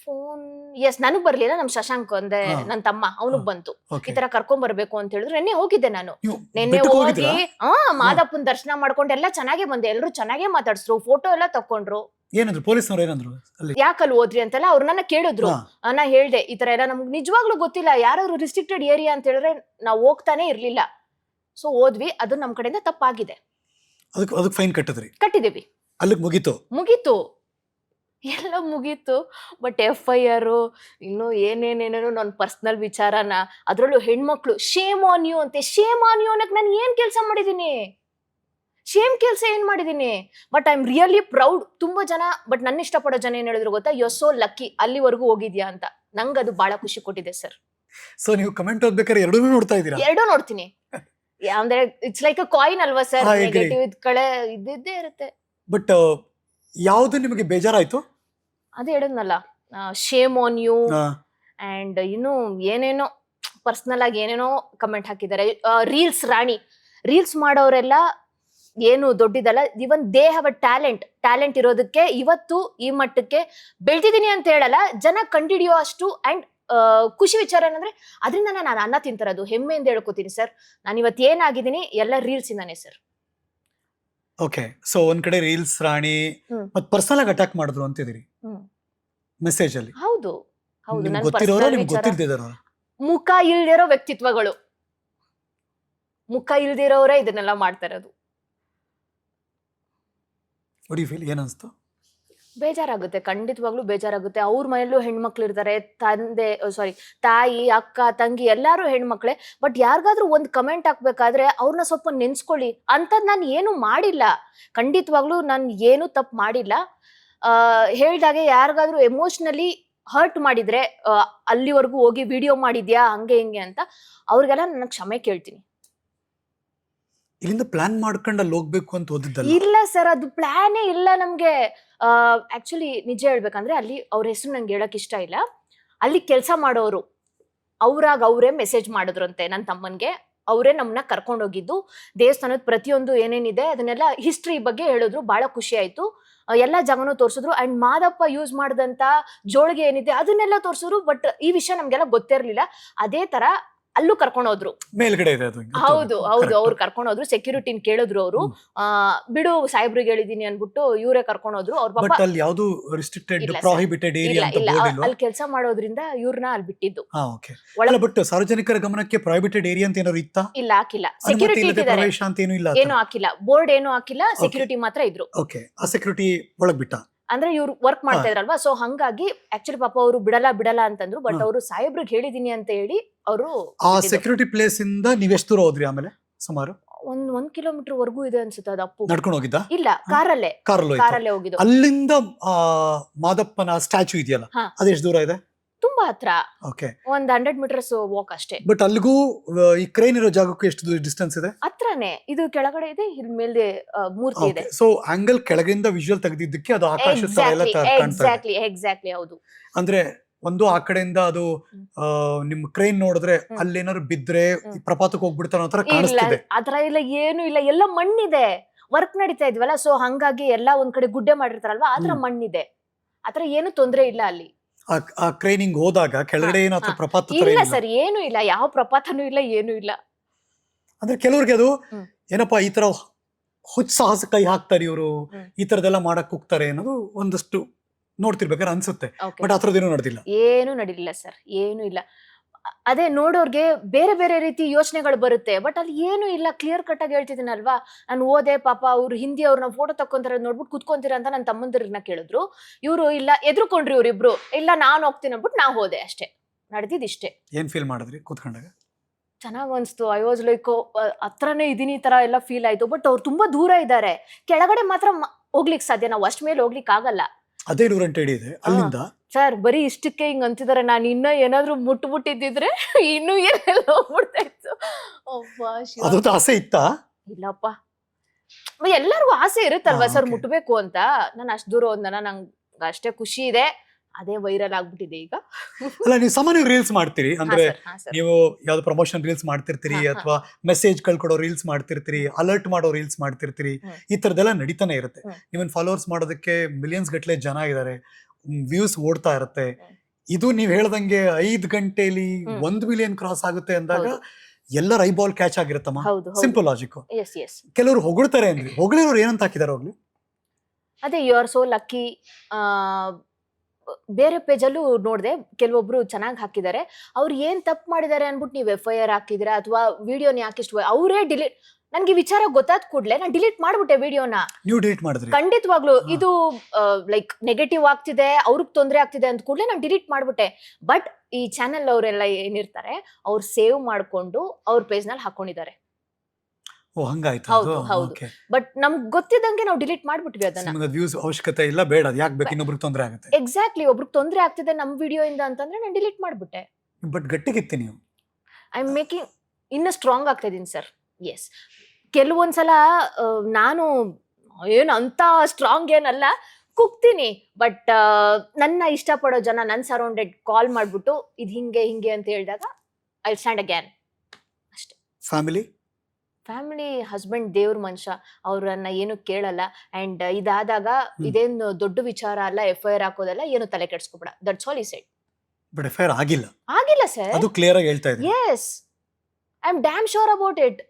ಫೋನ್ ಎಸ್ ನನಗ್ ಬರ್ಲಿಲ್ಲ ನಮ್ ಶಶಾಂಕ್ ಅಂದ್ರೆ ಹಾ. ನನ್ ತಮ್ಮ ಅವನಿಗೆ ಬಂತು. ಓಕೆ. ಈ ತರ ಕರ್ಕೊಂಡ್ ಬರ್ಬೇಕು ಅಂತ ಹೇಳಿದ್ರು ನೆನ್ನೆ ಹೋಗಿದ್ದೆ ನಾನು. ನೀವು ನೆನ್ನೆ ಬೆಟ್ಟಕ್ಕೆ ಹೋಗಿ ಹೋಗಿದ್ರಾ? ಹಾ ಮಾದಪ್ಪನ್ ದರ್ಶನ ಮಾಡ್ಕೊಂಡು ಎಲ್ಲ ಚೆನ್ನಾಗಿ ಬಂದೆ ಎಲ್ರು ಚೆನ್ನಾಗೇ ಮಾತಾಡ್ಸ್ರು ಫೋಟೋ ಎಲ್ಲ ತಕೊಂಡ್ರು ಏನಂದ್ರು ಪೊಲೀಸ್ನವ್ರು ಏನಂದ್ರು ಅಲ್ಲಿ? ಯಾಕಲ್ಲಿ ಹೋದ್ರಿ ಅಂತೆಲ್ಲ ಅವ್ರು ನನ್ನ ಕೇಳಿದ್ರು. ಹಾ. ಆ, ನಾ ಹೇಳ್ದೆ ಈ ತರ ಎಲ್ಲ ನಮ್ಗೆ ನಿಜವಾಗ್ಲೂ ಗೊತ್ತಿಲ್ಲ ಯಾರಾದ್ರು ರಿಸ್ಟ್ರಿಕ್ಟೆಡ್ ಏರಿಯಾ ಅಂತ ಹೇಳಿದ್ರೆ ನಾವ್ ಹೋಗ್ತಾನೆ ಇರ್ಲಿಲ್ಲ. ಸೊ ಹೋದ್ವಿ ಅದು ನಮ್ ಕಡೆಯಿಂದ ತಪ್ಪಾಗಿದೆ. ಅದಕ್ಕೆ ಅದಕ್ಕೆ ಫೈನ್ ಕಟ್ಟಿದ್ರಿ. ಕಟ್ಟಿದೀವಿ ಅಲ್ಲಿಗೆ ಮುಗೀತು. ಮುಗೀತು. ಎಲ್ಲ ಮುಗೀತು. ಬಟ್ ಎಫ್ ಐ ಆರ್ ಇನ್ನು ಏನೇನೇನೇನೋ ನನ್ನ ಪರ್ಸನಲ್ ವಿಚಾರನ ಅದರಲ್ಲೂ ಹೆಣ್ಮಕ್ಳು ಶೇಮ್ ಆನ್ ಯು ಅಂತೆ. ಶೇಮ್ ಆನ್ ಯು ಅನ್ನಕ್ ನಾನು ಏನ್ ಕೆಲಸ ಮಾಡಿದ್ದೀನಿ ಶೇಮ್ ಕೆಲಸ ಏನ್ ಮಾಡಿದ್ದೀನಿ but I am really proud ತುಂಬಾ ಜನ ಬಟ್ ನನ್ನ ಇಷ್ಟಪಡೋ ಜನ ಏನ್ ಹೇಳಿದ್ರು ಗೊತ್ತಾ? ಯು ಸೋ ಲಕ್ಕಿ ಅಲ್ಲಿವರೆಗೂ ಹೋಗಿದ್ಯಾ ಅಂತ. ನಂಗೆ ಅದು ಬಹಳ ಖುಷಿ ಕೊಟ್ಟಿದೆ ಸರ್ ಸೊ ನೀವು ಕಮೆಂಟ್ ಓದ್ಬೇಕಾದ್ರೆ ಎರಡೂ ನೋಡ್ತಾ ಇದ್ದೀರಾ? ಎರಡೂ ನೋಡ್ತೀನಿ. ಅಂದ್ರೆ ಇಟ್ಸ್ ಲೈಕ್ ಅ ಕಾಯಿನ್ ಅಲ್ವಾ ಸರ್ ನೆಗೆಟಿವ್ ಇದ್ ಕಡೆ ಇದ್ದಿದ್ದೇ ಇರುತ್ತೆ. ಬಟ್ ಯಾವ್ದು ನಿಮಗೆ ಬೇಜಾರಾಯ್ತು? ಅದೇ ಹೇಳಿದ್ನಲ್ಲ ಶೇಮ್ ಆನ್ ಯು ಅಂಡ್ ಇನ್ನು ಏನೇನೋ ಪರ್ಸನಲ್ ಆಗಿ ಏನೇನೋ ಕಮೆಂಟ್ ಹಾಕಿದ್ದಾರೆ. ರೀಲ್ಸ್ ರಾಣಿ ರೀಲ್ಸ್ ಮಾಡೋರೆಲ್ಲ ಏನು ದೊಡ್ಡದಲ್ಲ even they have a talent talent ಇರೋದಕ್ಕೆ ಇವತ್ತು ಈ ಮಟ್ಟಕ್ಕೆ ಬೆಳ್ತಿದೀನಿ ಅಂತ ಹೇಳಲ್ಲ ಜನ ಕಂಡಿಡಿಯೋ ಅಷ್ಟು ಅಂಡ್ ಖುಷಿ ವಿಚಾರ ಏನಂದ್ರೆ ಅದರಿಂದ ನಾನು ಅನ್ನ ತಿಂತಿರೋದು ಹೆಮ್ಮೆಯಿಂದ ಹೇಳ್ಕೊತೀನಿ ಸರ್. ನಾನು ಇವತ್ತು ಏನಾಗಿದ್ದೀನಿ ಎಲ್ಲ ರೀಲ್ಸ್ ಇಂದಾನೆ ಸರ್. ಓಕೆ ಸೊ ಒಂದ್ ಕಡೆ ರೀಲ್ಸ್ ರಾಣಿ ಮತ್ತೆ ಮತ್ ಪರ್ಸನಲ್ ಆಗಿ ಅಟ್ಯಾಕ್ ಮಾಡಿದ್ರು ಅಂತಿದ್ದೀರಿ? ಹ್ಮ್. ಮೆಸೇಜ್ ಅಲ್ಲಿ. ಹೌದು. ಹೌದು ನಿಮ್ಗೆ ನನ್ನ ಗೊತ್ತಿರೋರು personal ನಿಮ್ಗೆ ವಿಚಾರ. ಗೊತ್ತಿಲ್ದಿದಾರ ಮುಖ ಇಲ್ದಿರೋ ವ್ಯಕ್ತಿತ್ವಗಳು. ಮುಖ ಇಲ್ದಿರೋರೇ ಇದನ್ನೆಲ್ಲ ಮಾಡ್ತಾ ಇರೋದು. ಒಡಿ ಫೀಲ್ ಏನ್ ಅನ್ಸ್ತು? ಬೇಜಾರಾಗುತ್ತೆ ಖಂಡಿತವಾಗ್ಲೂ ಬೇಜಾರಾಗುತ್ತೆ. ಅವ್ರ ಮನೆಯಲ್ಲೂ ಹೆಣ್ಮಕ್ಳು ಇರ್ತಾರೆ ತಂದೆ ಸಾರಿ ತಾಯಿ ಅಕ್ಕ ತಂಗಿ ಎಲ್ಲಾರು ಹೆಣ್ಮಕ್ಳೆ. ಬಟ್ ಯಾರಿಗಾದ್ರೂ ಒಂದು ಕಮೆಂಟ್ ಹಾಕ್ಬೇಕಾದ್ರೆ ಅವ್ರನ್ನ ಸ್ವಲ್ಪ ನೆನ್ಸ್ಕೊಳ್ಳಿ. ಅಂಥದ್ದು ನಾನು ಏನು ಮಾಡಿಲ್ಲ. ಖಂಡಿತವಾಗ್ಲೂ ನಾನು ಏನು ತಪ್ಪು ಮಾಡಿಲ್ಲ. ಆ, ಹೇಳ್ದಾಗೆ ಯಾರಿಗಾದ್ರೂ ಎಮೋಷ್ನಲಿ ಹರ್ಟ್ ಮಾಡಿದ್ರೆ ಅಲ್ಲಿವರೆಗೂ ಹೋಗಿ ವಿಡಿಯೋ ಮಾಡಿದ್ಯಾ ಹಂಗೆ ಹಿಂಗೆ ಅಂತ ಅವ್ರಿಗೆಲ್ಲ ನನ್ನ ಕ್ಷಮೆ ಕೇಳ್ತೀನಿ. ಇಲ್ಲಿಂದ ಪ್ಲಾನ್ ಮಾಡ್ಕೊಂಡು ಅಲ್ಲಿ ಹೋಗ್ಬೇಕು ಅಂತ ಓದಿದ್ದಲ್ಲ? ಇಲ್ಲ ಸರ್, ಅದು ಪ್ಲಾನೇ ಇಲ್ಲ ನಮ್ಗೆ. ಆಕ್ಚುಲಿ ನಿಜ ಹೇಳ್ಬೇಕಂದ್ರೆ ಅಲ್ಲಿ ಅವ್ರ ಹೆಸರು ನಂಗೆ ಹೇಳಕ್ ಇಷ್ಟ ಇಲ್ಲ. ಅಲ್ಲಿ ಕೆಲಸ ಮಾಡೋರು, ಅವ್ರಾಗ ಅವರೇ ಮೆಸೇಜ್ ಮಾಡಿದ್ರಂತೆ ನನ್ನ ತಮ್ಮನ್ಗೆ. ಅವರೇ ನಮ್ಮನ್ನ ಕರ್ಕೊಂಡೋಗಿದ್ದು ದೇವಸ್ಥಾನದ ಪ್ರತಿಯೊಂದು ಏನೇನಿದೆ ಅದನ್ನೆಲ್ಲ ಹಿಸ್ಟ್ರಿ ಬಗ್ಗೆ ಹೇಳಿದ್ರು ಬಹಳ ಖುಷಿ ಆಯ್ತು. ಎಲ್ಲ ಜಾಗನೂ ತೋರಿಸಿದ್ರು. ಅಂಡ್ ಮಾದಪ್ಪ ಯೂಸ್ ಮಾಡಿದಂತ ಜೋಳಿಗೆ ಏನಿದೆ ಅದನ್ನೆಲ್ಲ ತೋರಿಸಿದ್ರು ಬಟ್ ಈ ವಿಷಯ ನಮ್ಗೆಲ್ಲ ಗೊತ್ತಿರಲಿಲ್ಲ. ಅದೇ ತರ ಅಲ್ಲೂ ಕರ್ಕೊಂಡೋದ್ರು ಮೇಲ್ಗಡೆ ಇದೆ ಅದು ಹೌದು ಹೌದು. ಅವ್ರು ಕರ್ಕೊಂಡು ಹೋದ್ರು. ಸೆಕ್ಯೂರಿಟಿನ ಕೇಳಿದ್ರು ಅವರು. ಬಿಡು ಸಾಹೇಬ್ರಿಗೆ ಹೇಳಿದೀನಿ ಅನ್ಬಿಟ್ಟು ಇವರೇ ಕರ್ಕೊಂಡು ಹೋದ್ರು. ಅವ್ರ ಪಾಪ ಬಟ್ ಅಲ್ಲಿ ಯಾವುದು ರಿಸ್ಟ್ರಿಕ್ಟೆಡ್ ಇಲ್ಲ ಇಲ್ಲ ಏರಿಯಾ ಅಂತ ಇಲ್ಲ. ಬೋರ್ಡ್ ಇಲ್ವಾ? ಅಲ್ಲಿ ಕೆಲಸ ಮಾಡೋದ್ರಿಂದ ಇವ್ರನ್ನ ಅಲ್ಲಿ ಬಿಟ್ಟಿದ್ದು. ಹಾ ಓಕೆ ಒಳ- ಬಿಟ್ಟು ಬಟ್ ಸಾರ್ವಜನಿಕರ ಗಮನಕ್ಕೆ ಪ್ರಾಹಿಬಿಟೆಡ್ ಏರಿಯಾ ಅಂತ ಏನಾದ್ರು ಇತ್ತಾ? ಇಲ್ಲ ಹಾಕಿಲ್ಲ. ಅನುಮತಿ ಸೆಕ್ಯೂರಿಟಿ ಇಲ್ಲದೆ ಇಟ್ಟಿದ್ದಾರೆ ಪ್ರವೇಶ ಅಂತ ಏನು ಇಲ್ಲ ಏನು ಹಾಕಿಲ್ಲ. ಬೋರ್ಡ್ ಏನು ಹಾಕಿಲ್ಲ. ಸೆಕ್ಯೂರಿಟಿ ಮಾತ್ರ ಇದ್ರು. ಓಕೆ ಆ ಸೆಕ್ಯೂರಿಟಿ ಒಳಗ್ ಬಿಟ್ಟ? ಅಂದ್ರೆ ಇವ್ರು ವರ್ಕ್ ಮಾಡ್ತಾ ಇದ್ರಲ್ವಾ ಸೊ ಹಂಗಾಗಿ ಆಕ್ಚುಲಿ ಪಾಪ ಅವರು ಬಿಡಲ್ಲ ಬಿಡಲ್ಲ ಅಂತಂದ್ರು ಬಟ್. ಅವರು ಸಾಹೇಬ್ರಿಗೆ ಹೇಳಿದೀನಿ ಅಂತ ಹೇಳಿ ಅವರು ಆ ಸೆಕ್ಯೂರಿಟಿ ಪ್ಲೇಸ್ ಇಂದ ನೀವ್ ಎಷ್ಟು ದೂರ ಹೋದ್ರಿ ಆಮೇಲೆ ಸುಮಾರು? ಒಂದ್ ಒಂದ್ ಕಿಲೋಮೀಟರ್ ವರ್ಗೂ ಇದೆ ಅನ್ಸುತ್ತೆ ಅದು ಅಪ್ಪು. ನಡ್ಕೊಂಡು ಹೋಗಿದ್ದ? ಇಲ್ಲ ಕಾರಲ್ಲೇ. ಕಾರಲ್ಲಿ ಕಾರಲ್ಲೇ ಹೋಗಿದ್ದು. ಅಲ್ಲಿಂದ ಆ ಮಾದಪ್ಪನ ಸ್ಟ್ಯಾಚು ಇದೆಯಲ್ಲ ಹಾ. ಅದೆಷ್ಟು ದೂರ ಇದೆ? ತುಂಬಾ ಹತ್ರ. ಓಕೆ ಒಂದ್ ಹಂಡ್ರೆಡ್ ಮೀಟರ್ಸ್ ವಾಕ್ ಅಷ್ಟೇ. ಬಟ್ ಅಲ್ಲಿಗೂ ಈ ಕ್ರೈನ್ ಇರೋ ಜಾಗಕ್ಕೆ ಎಷ್ಟು ಡಿಸ್ಟೆನ್ಸ್ ಇದೆ? ಹತ್ರನೇ. ಇದು ಕೆಳಗಡೆ ಇದೆ ಇಲ್ಲಿ ಮೇಲೆ ಆ, ಮೂರ್ತಿ ಇದೆ. ಸೊ ಆಂಗಲ್ ಕೆಳಗಿಂದ ವಿಜುವಲ್ ತೆಗೆದಿದ್ದಕ್ಕೆ ಅದು ಆಕಾಶ ತರ ಎಲ್ಲ ಎಕ್ಸಾಕ್ಟ್ಲಿ ತ- ಕಾಣ್ತಾ ಇದೆ. ಎಕ್ಸಾಕ್ಟ್ಲಿ ಎಕ್ಸಾಕ್ಟ್ಲಿ ಹೌದು. ಅಂದ್ರೆ ಒಂದು ಆ ಕಡೆಯಿಂದ ಅದು. ಆ, ನಿಮ್ ಕ್ರೈನ್ ನೋಡಿದ್ರೆ ಹ್ಮ್. ಅಲ್ಲೇನಾದ್ರು ಬಿದ್ರೆ ಹ್ಮ್. ಪ್ರಪಾತಕ್ಕೆ ಹೋಗ್ಬಿಡ್ತಾರ ಅನ್ನೋ ತರ ಇಲ್ಲ ಕಾಣಿಸ್ತಿದೆ. ಆತರ ಇಲ್ಲ ಏನು ಇಲ್ಲ ಎಲ್ಲ ಮಣ್ಣಿದೆ. ವರ್ಕ್ ನಡೀತಾ ಇದ್ವಲ್ಲ ಸೊ ಹಂಗಾಗಿ ಎಲ್ಲ ಒಂದ್ ಕಡೆ ಗುಡ್ಡೆ ಮಾಡಿರ್ತಾರಲ್ವಾ ಆತರ ಹ್ಮ್. ಮಣ್ಣಿದೆ. ಆತರ ಏನು ತೊಂದ್ರೆ ಇಲ್ಲ ಅಲ್ಲಿ. ಆ- ಕ್ರೈನಿಂಗ್ ಹೋದಾಗ ಕೆಳಗಡೆ ಏನಾದ್ರು. ಪ್ರಪಾತ ತರ ಇಲ್ಲ ಸರ್ ಏನು ಇಲ್ಲ. ಯಾವ ಪ್ರಪಾತನೂ ಇಲ್ಲ ಏನು ಇಲ್ಲ. ಅಂದ್ರೆ ಕೆಲವ್ರಿಗೆ ಅದು. ಏನಪ್ಪಾ ಈ ತರ ಹುಚ್ಚ ಸಾಹಸ ಕೈ ಹಾಕ್ತಾರೆ ಇವರು ಈ ತರದೆಲ್ಲ ಮಾಡಕ್ ಹೋಗ್ತಾರೆ ಅನ್ನೋದು ಒಂದಷ್ಟು ನೋಡ್ತಿರ್ಬೇಕಾದ್ರೆ ಅನ್ಸುತ್ತೆ. ಬಟ್ ಆ ಥರದ್ದೇನು ನಡೆದಿಲ್ಲ. ಏನು ನಡೀಲಿಲ್ಲ ಸರ್ ಏನು ಇಲ್ಲ. ಅದೇ ನೋಡೋರ್ಗೆ ಬೇರೆ ಬೇರೆ ರೀತಿ ಯೋಚನೆಗಳು ಬರುತ್ತೆ. ಬಟ್ ಅಲ್ಲಿ ಏನು ಇಲ್ಲ. ಕ್ಲಿಯರ್ ಕಟ್ ಆಗಿ ಹೇಳ್ತಿದ್ದೀನಲ್ವಾ? ನಾನು ಓದೆ ಪಾಪ ಅವ್ರು ಹಿಂದಿ ಅವ್ರನ್ನ ಫೋಟೋ ತಕ್ಕೊಂತಾರೆ ನೋಡ್ಬಿಟ್ಟು ಕುತ್ಕೊಂತೀರ ಅಂತ ನನ್ನ ತಮ್ಮಂದಿರನ್ನ ಕೇಳಿದ್ರು. ಇವರು ಇಲ್ಲ ಎದ್ರುಕೊಂಡ್ರಿ ಇವ್ರಿಬ್ರು. ಇಲ್ಲ ನಾನು ಹೋಗ್ತೀನಿ ಅಂದ್ಬಿಟ್ಟು ನಾ ಹೋದೆ ಅಷ್ಟೇ. ನಡೆದಿದ್ದಿಷ್ಟೇ ಏನ್ ಫೀಲ್ ಮಾಡಿದ್ರಿ ಕೂತ್ಕೊಂಡಾಗ? ಚೆನ್ನಾಗ್ ಅನ್ಸ್ತು. ಐ ವಾಸ್ ಲೈಕ್ ಹತ್ರನೇ ಇದೀನಿ ಈ ತರ ಎಲ್ಲ ಫೀಲ್ ಆಯ್ತು. ಬಟ್ ಅವ್ರು ತುಂಬಾ ದೂರ ಇದ್ದಾರೆ. ಕೆಳಗಡೆ ಮಾತ್ರ ಹೋಗ್ಲಿಕ್ಕೆ ಸಾಧ್ಯ. ನಾವು ಅಷ್ಟ್ ಮೇಲೆ ಹೋಗ್ಲಿಕ್ಕೆ ಆಗಲ್ಲ. ಅದೇ ನೂರಂಟು ಅಡಿ ಇದೆ ಅಲ್ಲಿಂದ? ಸರ್ ಬರೀ ಇಷ್ಟಕ್ಕೆ ಹಿಂಗ್ ಅಂತಿದಾರೆ. ನಾನು ಇನ್ನ ಏನಾದ್ರೂ ಮುಟ್ಬಿಟ್ಟಿದ್ರೆ ಇನ್ನೂ ಏನೆಲ್ಲ ಹೋಗ್ಬಿಡ್ತಾ ಇತ್ತು. ಅಬ್ಬಾ ಶಿವ. ಅದೊಂದು ಆಸೆ ಇತ್ತಾ? ಇಲ್ಲಪ್ಪ. ಎಲ್ಲರಿಗೂ ಆಸೆ ಇರುತ್ತಲ್ವಾ ಹಾ, ಸರ್ okay. ಮುಟ್ಬೇಕು ಅಂತ? ನಾನು ಅಷ್ಟು ದೂರ ಹೋದ್ನಲ್ಲ ನಂಗೆ ಅಷ್ಟೇ ಖುಷಿ ಇದೆ. ಅದೇ ವೈರಲ್ ಆಗ್ಬಿಟ್ಟಿದೆ ಈಗ ಅಲ್ಲ ನೀವು ಸಾಮಾನ್ಯ ರೀಲ್ಸ್ ಮಾಡ್ತೀರಿ ಅಂದ್ರೆ ಹಾ ಸರ್. ನೀವು ಯಾವ್ದು ಪ್ರಮೋಷನ್ ರೀಲ್ಸ್ ಮಾಡ್ತಿರ್ತೀರಿ ಹಾ, ಹಾ. ಅಥವಾ ಮೆಸೇಜ್ ಕಳ್ಕೊಡೋ ರೀಲ್ಸ್ ಮಾಡ್ತಿರ್ತೀರಿ ಅಲರ್ಟ್ ಮಾಡೋ ರೀಲ್ಸ್ ಮಾಡ್ತಿರ್ತೀರಿ ಹ್ಮ್. ಈ ತರದೆಲ್ಲ ನಡೀತಾನೆ ಇರುತ್ತೆ ಹ್ಮ್. ನಿಮ್ಮನ್ನ ಫಾಲೋವರ್ಸ್ ಮಾಡೋದಕ್ಕೆ ಮಿಲಿಯನ್ಸ್ ಗಟ್ಲೆ ಜನ ಇದ್ದಾರೆ ವ್ಯೂಸ್ ಓಡ್ತಾ ಇರುತ್ತೆ ಹ್ಮ್. ಇದು ನೀವ್ ಹೇಳ್ದಂಗೆ ಐದ್ ಗಂಟೆಲಿ ಹ್ಮ್. ಒಂದ್ ಮಿಲಿಯನ್ ಕ್ರಾಸ್ ಆಗುತ್ತೆ ಅಂದಾಗ ಹೌದು. ಎಲ್ಲರ ಐಬಾಲ್ ಕ್ಯಾಚ್ ಆಗಿರುತ್ತಮ್ಮ ಹೌದು ಸಿಂಪಲ್ ಲಾಜಿಕ್ ಎಸ್ ಎಸ್ ಕೆಲವರು ಹೊಗಳ್ತಾರೆ ಅಂದ್ರೆ ಹೊಗಳಿರೋರು ಏನಂತ ಹಾಕಿದಾರೆ ಹೋಗ್ಲಿ ಅದೇ ಯು ಆರ್ ಸೋ ಲಕ್ಕಿ ಬೇರೆ ಪೇಜಲ್ಲೂ ನೋಡಿದೆ ಕೆಲವೊಬ್ರು ಚೆನ್ನಾಗಿ ಹಾಕಿದ್ದಾರೆ ಅವ್ರು ಏನ್ ತಪ್ಪು ಮಾಡಿದ್ದಾರೆ ಅನ್ಬಿಟ್ಟು ನೀವು ಎಫ್ ಐ ಆರ್ ಹಾಕಿದಿರಾ ಅಥವಾ ವಿಡಿಯೋನ ಯಾಕಿಷ್ಟು ಅವರೇ ಡಿಲೀಟ್ ನನಗೆ ವಿಚಾರ ಗೊತ್ತಾದ ಕೂಡಲೇ ನಾನು ಡಿಲೀಟ್ ಮಾಡ್ಬಿಟ್ಟೆ ವಿಡಿಯೋನ. ನೀವು ಡಿಲೀಟ್ ಮಾಡಿದ್ರಿ. ಖಂಡಿತವಾಗ್ಲು ಇದು ಲೈಕ್ ನೆಗೆಟಿವ್ ಆಗ್ತಿದೆ ಅವ್ರಿಗೆ ತೊಂದರೆ ಆಗ್ತಿದೆ ಅಂತ ಕೂಡಲೇ ನಾನು ಡಿಲೀಟ್ ಮಾಡ್ಬಿಟ್ಟೆ. ಬಟ್ ಈ ಚಾನೆಲ್ ಅವರೆಲ್ಲ ಏನಿರ್ತಾರೆ ಅವ್ರು ಸೇವ್ ಮಾಡ್ಕೊಂಡು ಅವ್ರ ಪೇಜ್ನಲ್ಲಿ ಹಾಕೊಂಡಿದ್ದಾರೆ. ಓ ಹಂಗಾಯ್ತು ಹೌದು, ಹೌದು. ಬಟ್ ನಮ್ಗೆ ಗೊತ್ತಿದ್ದಂಗೆ ನಾವು ಡಿಲೀಟ್ ಮಾಡ್ಬಿಟ್ವಿ ಅದನ್ನ. ನಿಮಗೆ ವ್ಯೂಸ್ ಅವಶ್ಯಕತೆ ಇಲ್ಲ ಬೇಡ ಅದು ಯಾಕೆ ಬೇಕು ಇನ್ನೊಬ್ರಿಗೆ ತೊಂದರೆ ಆಗುತ್ತೆ? ಎಕ್ಸಾಕ್ಟ್ಲಿ ಒಬ್ರಿಗೆ ತೊಂದರೆ ಆಗ್ತಿದೆ ನಮ್ಮ ವಿಡಿಯೋ ಇಂದ ಅಂತಂದ್ರೆ ನಾನು ಡಿಲೀಟ್ ಮಾಡ್ಬಿಟ್ಟೆ. ಬಟ್ ಗಟ್ಟಿಗಿತ್ತಿ ನೀವು? ಐ ಆಮ್ ಮೇಕಿಂಗ್ ಇನ್ನೂ ಸ್ಟ್ರಾಂಗ್ ಆಗ್ತಾ ಇದೀನಿ ಸರ್ ಎಸ್ ಕೆಲವೊಂದ್ಸಲ ಆ, ನಾನು ಏನು ಅಂತ ಸ್ಟ್ರಾಂಗ್ ಏನಲ್ಲ ಕುಗ್ತೀನಿ. ಬಟ್ ನನ್ನ ಇಷ್ಟಪಡೋ ಜನ ನನ್ನ ಸರೌಂಡೆಡ್ ಕಾಲ್ ಮಾಡ್ಬಿಟ್ಟು ಇದು ಹಿಂಗೆ ಹಿಂಗೆ ಅಂತ ಹೇಳಿದಾಗ I stand again family family husband ದೇವ್ರ ಮನುಷ್ಯ ಅವ್ರನ್ನ ಏನು ಕೇಳಲ್ಲ. ಅಂಡ್ ಇದಾದಾಗ. ಇದೇನು ದೊಡ್ಡ ವಿಚಾರ ಅಲ್ಲ ಎಫ್ ಐ ಆರ್ ಹಾಕೋದಲ್ಲ ಏನು ತಲೆ ಕೆಡ್ಸ್ಕೊಬೇಡ. ದಟ್ಸ್ ಆಲ್ ಈ side but F I R ಆಗಿಲ್ಲ. ಆಗಿಲ್ಲ ಸರ್ ಅದು ಕ್ಲಿಯರ್ ಆಗಿ ಹೇಳ್ತಾ ಇದ್ದೀನಿ yes I am damn sure about it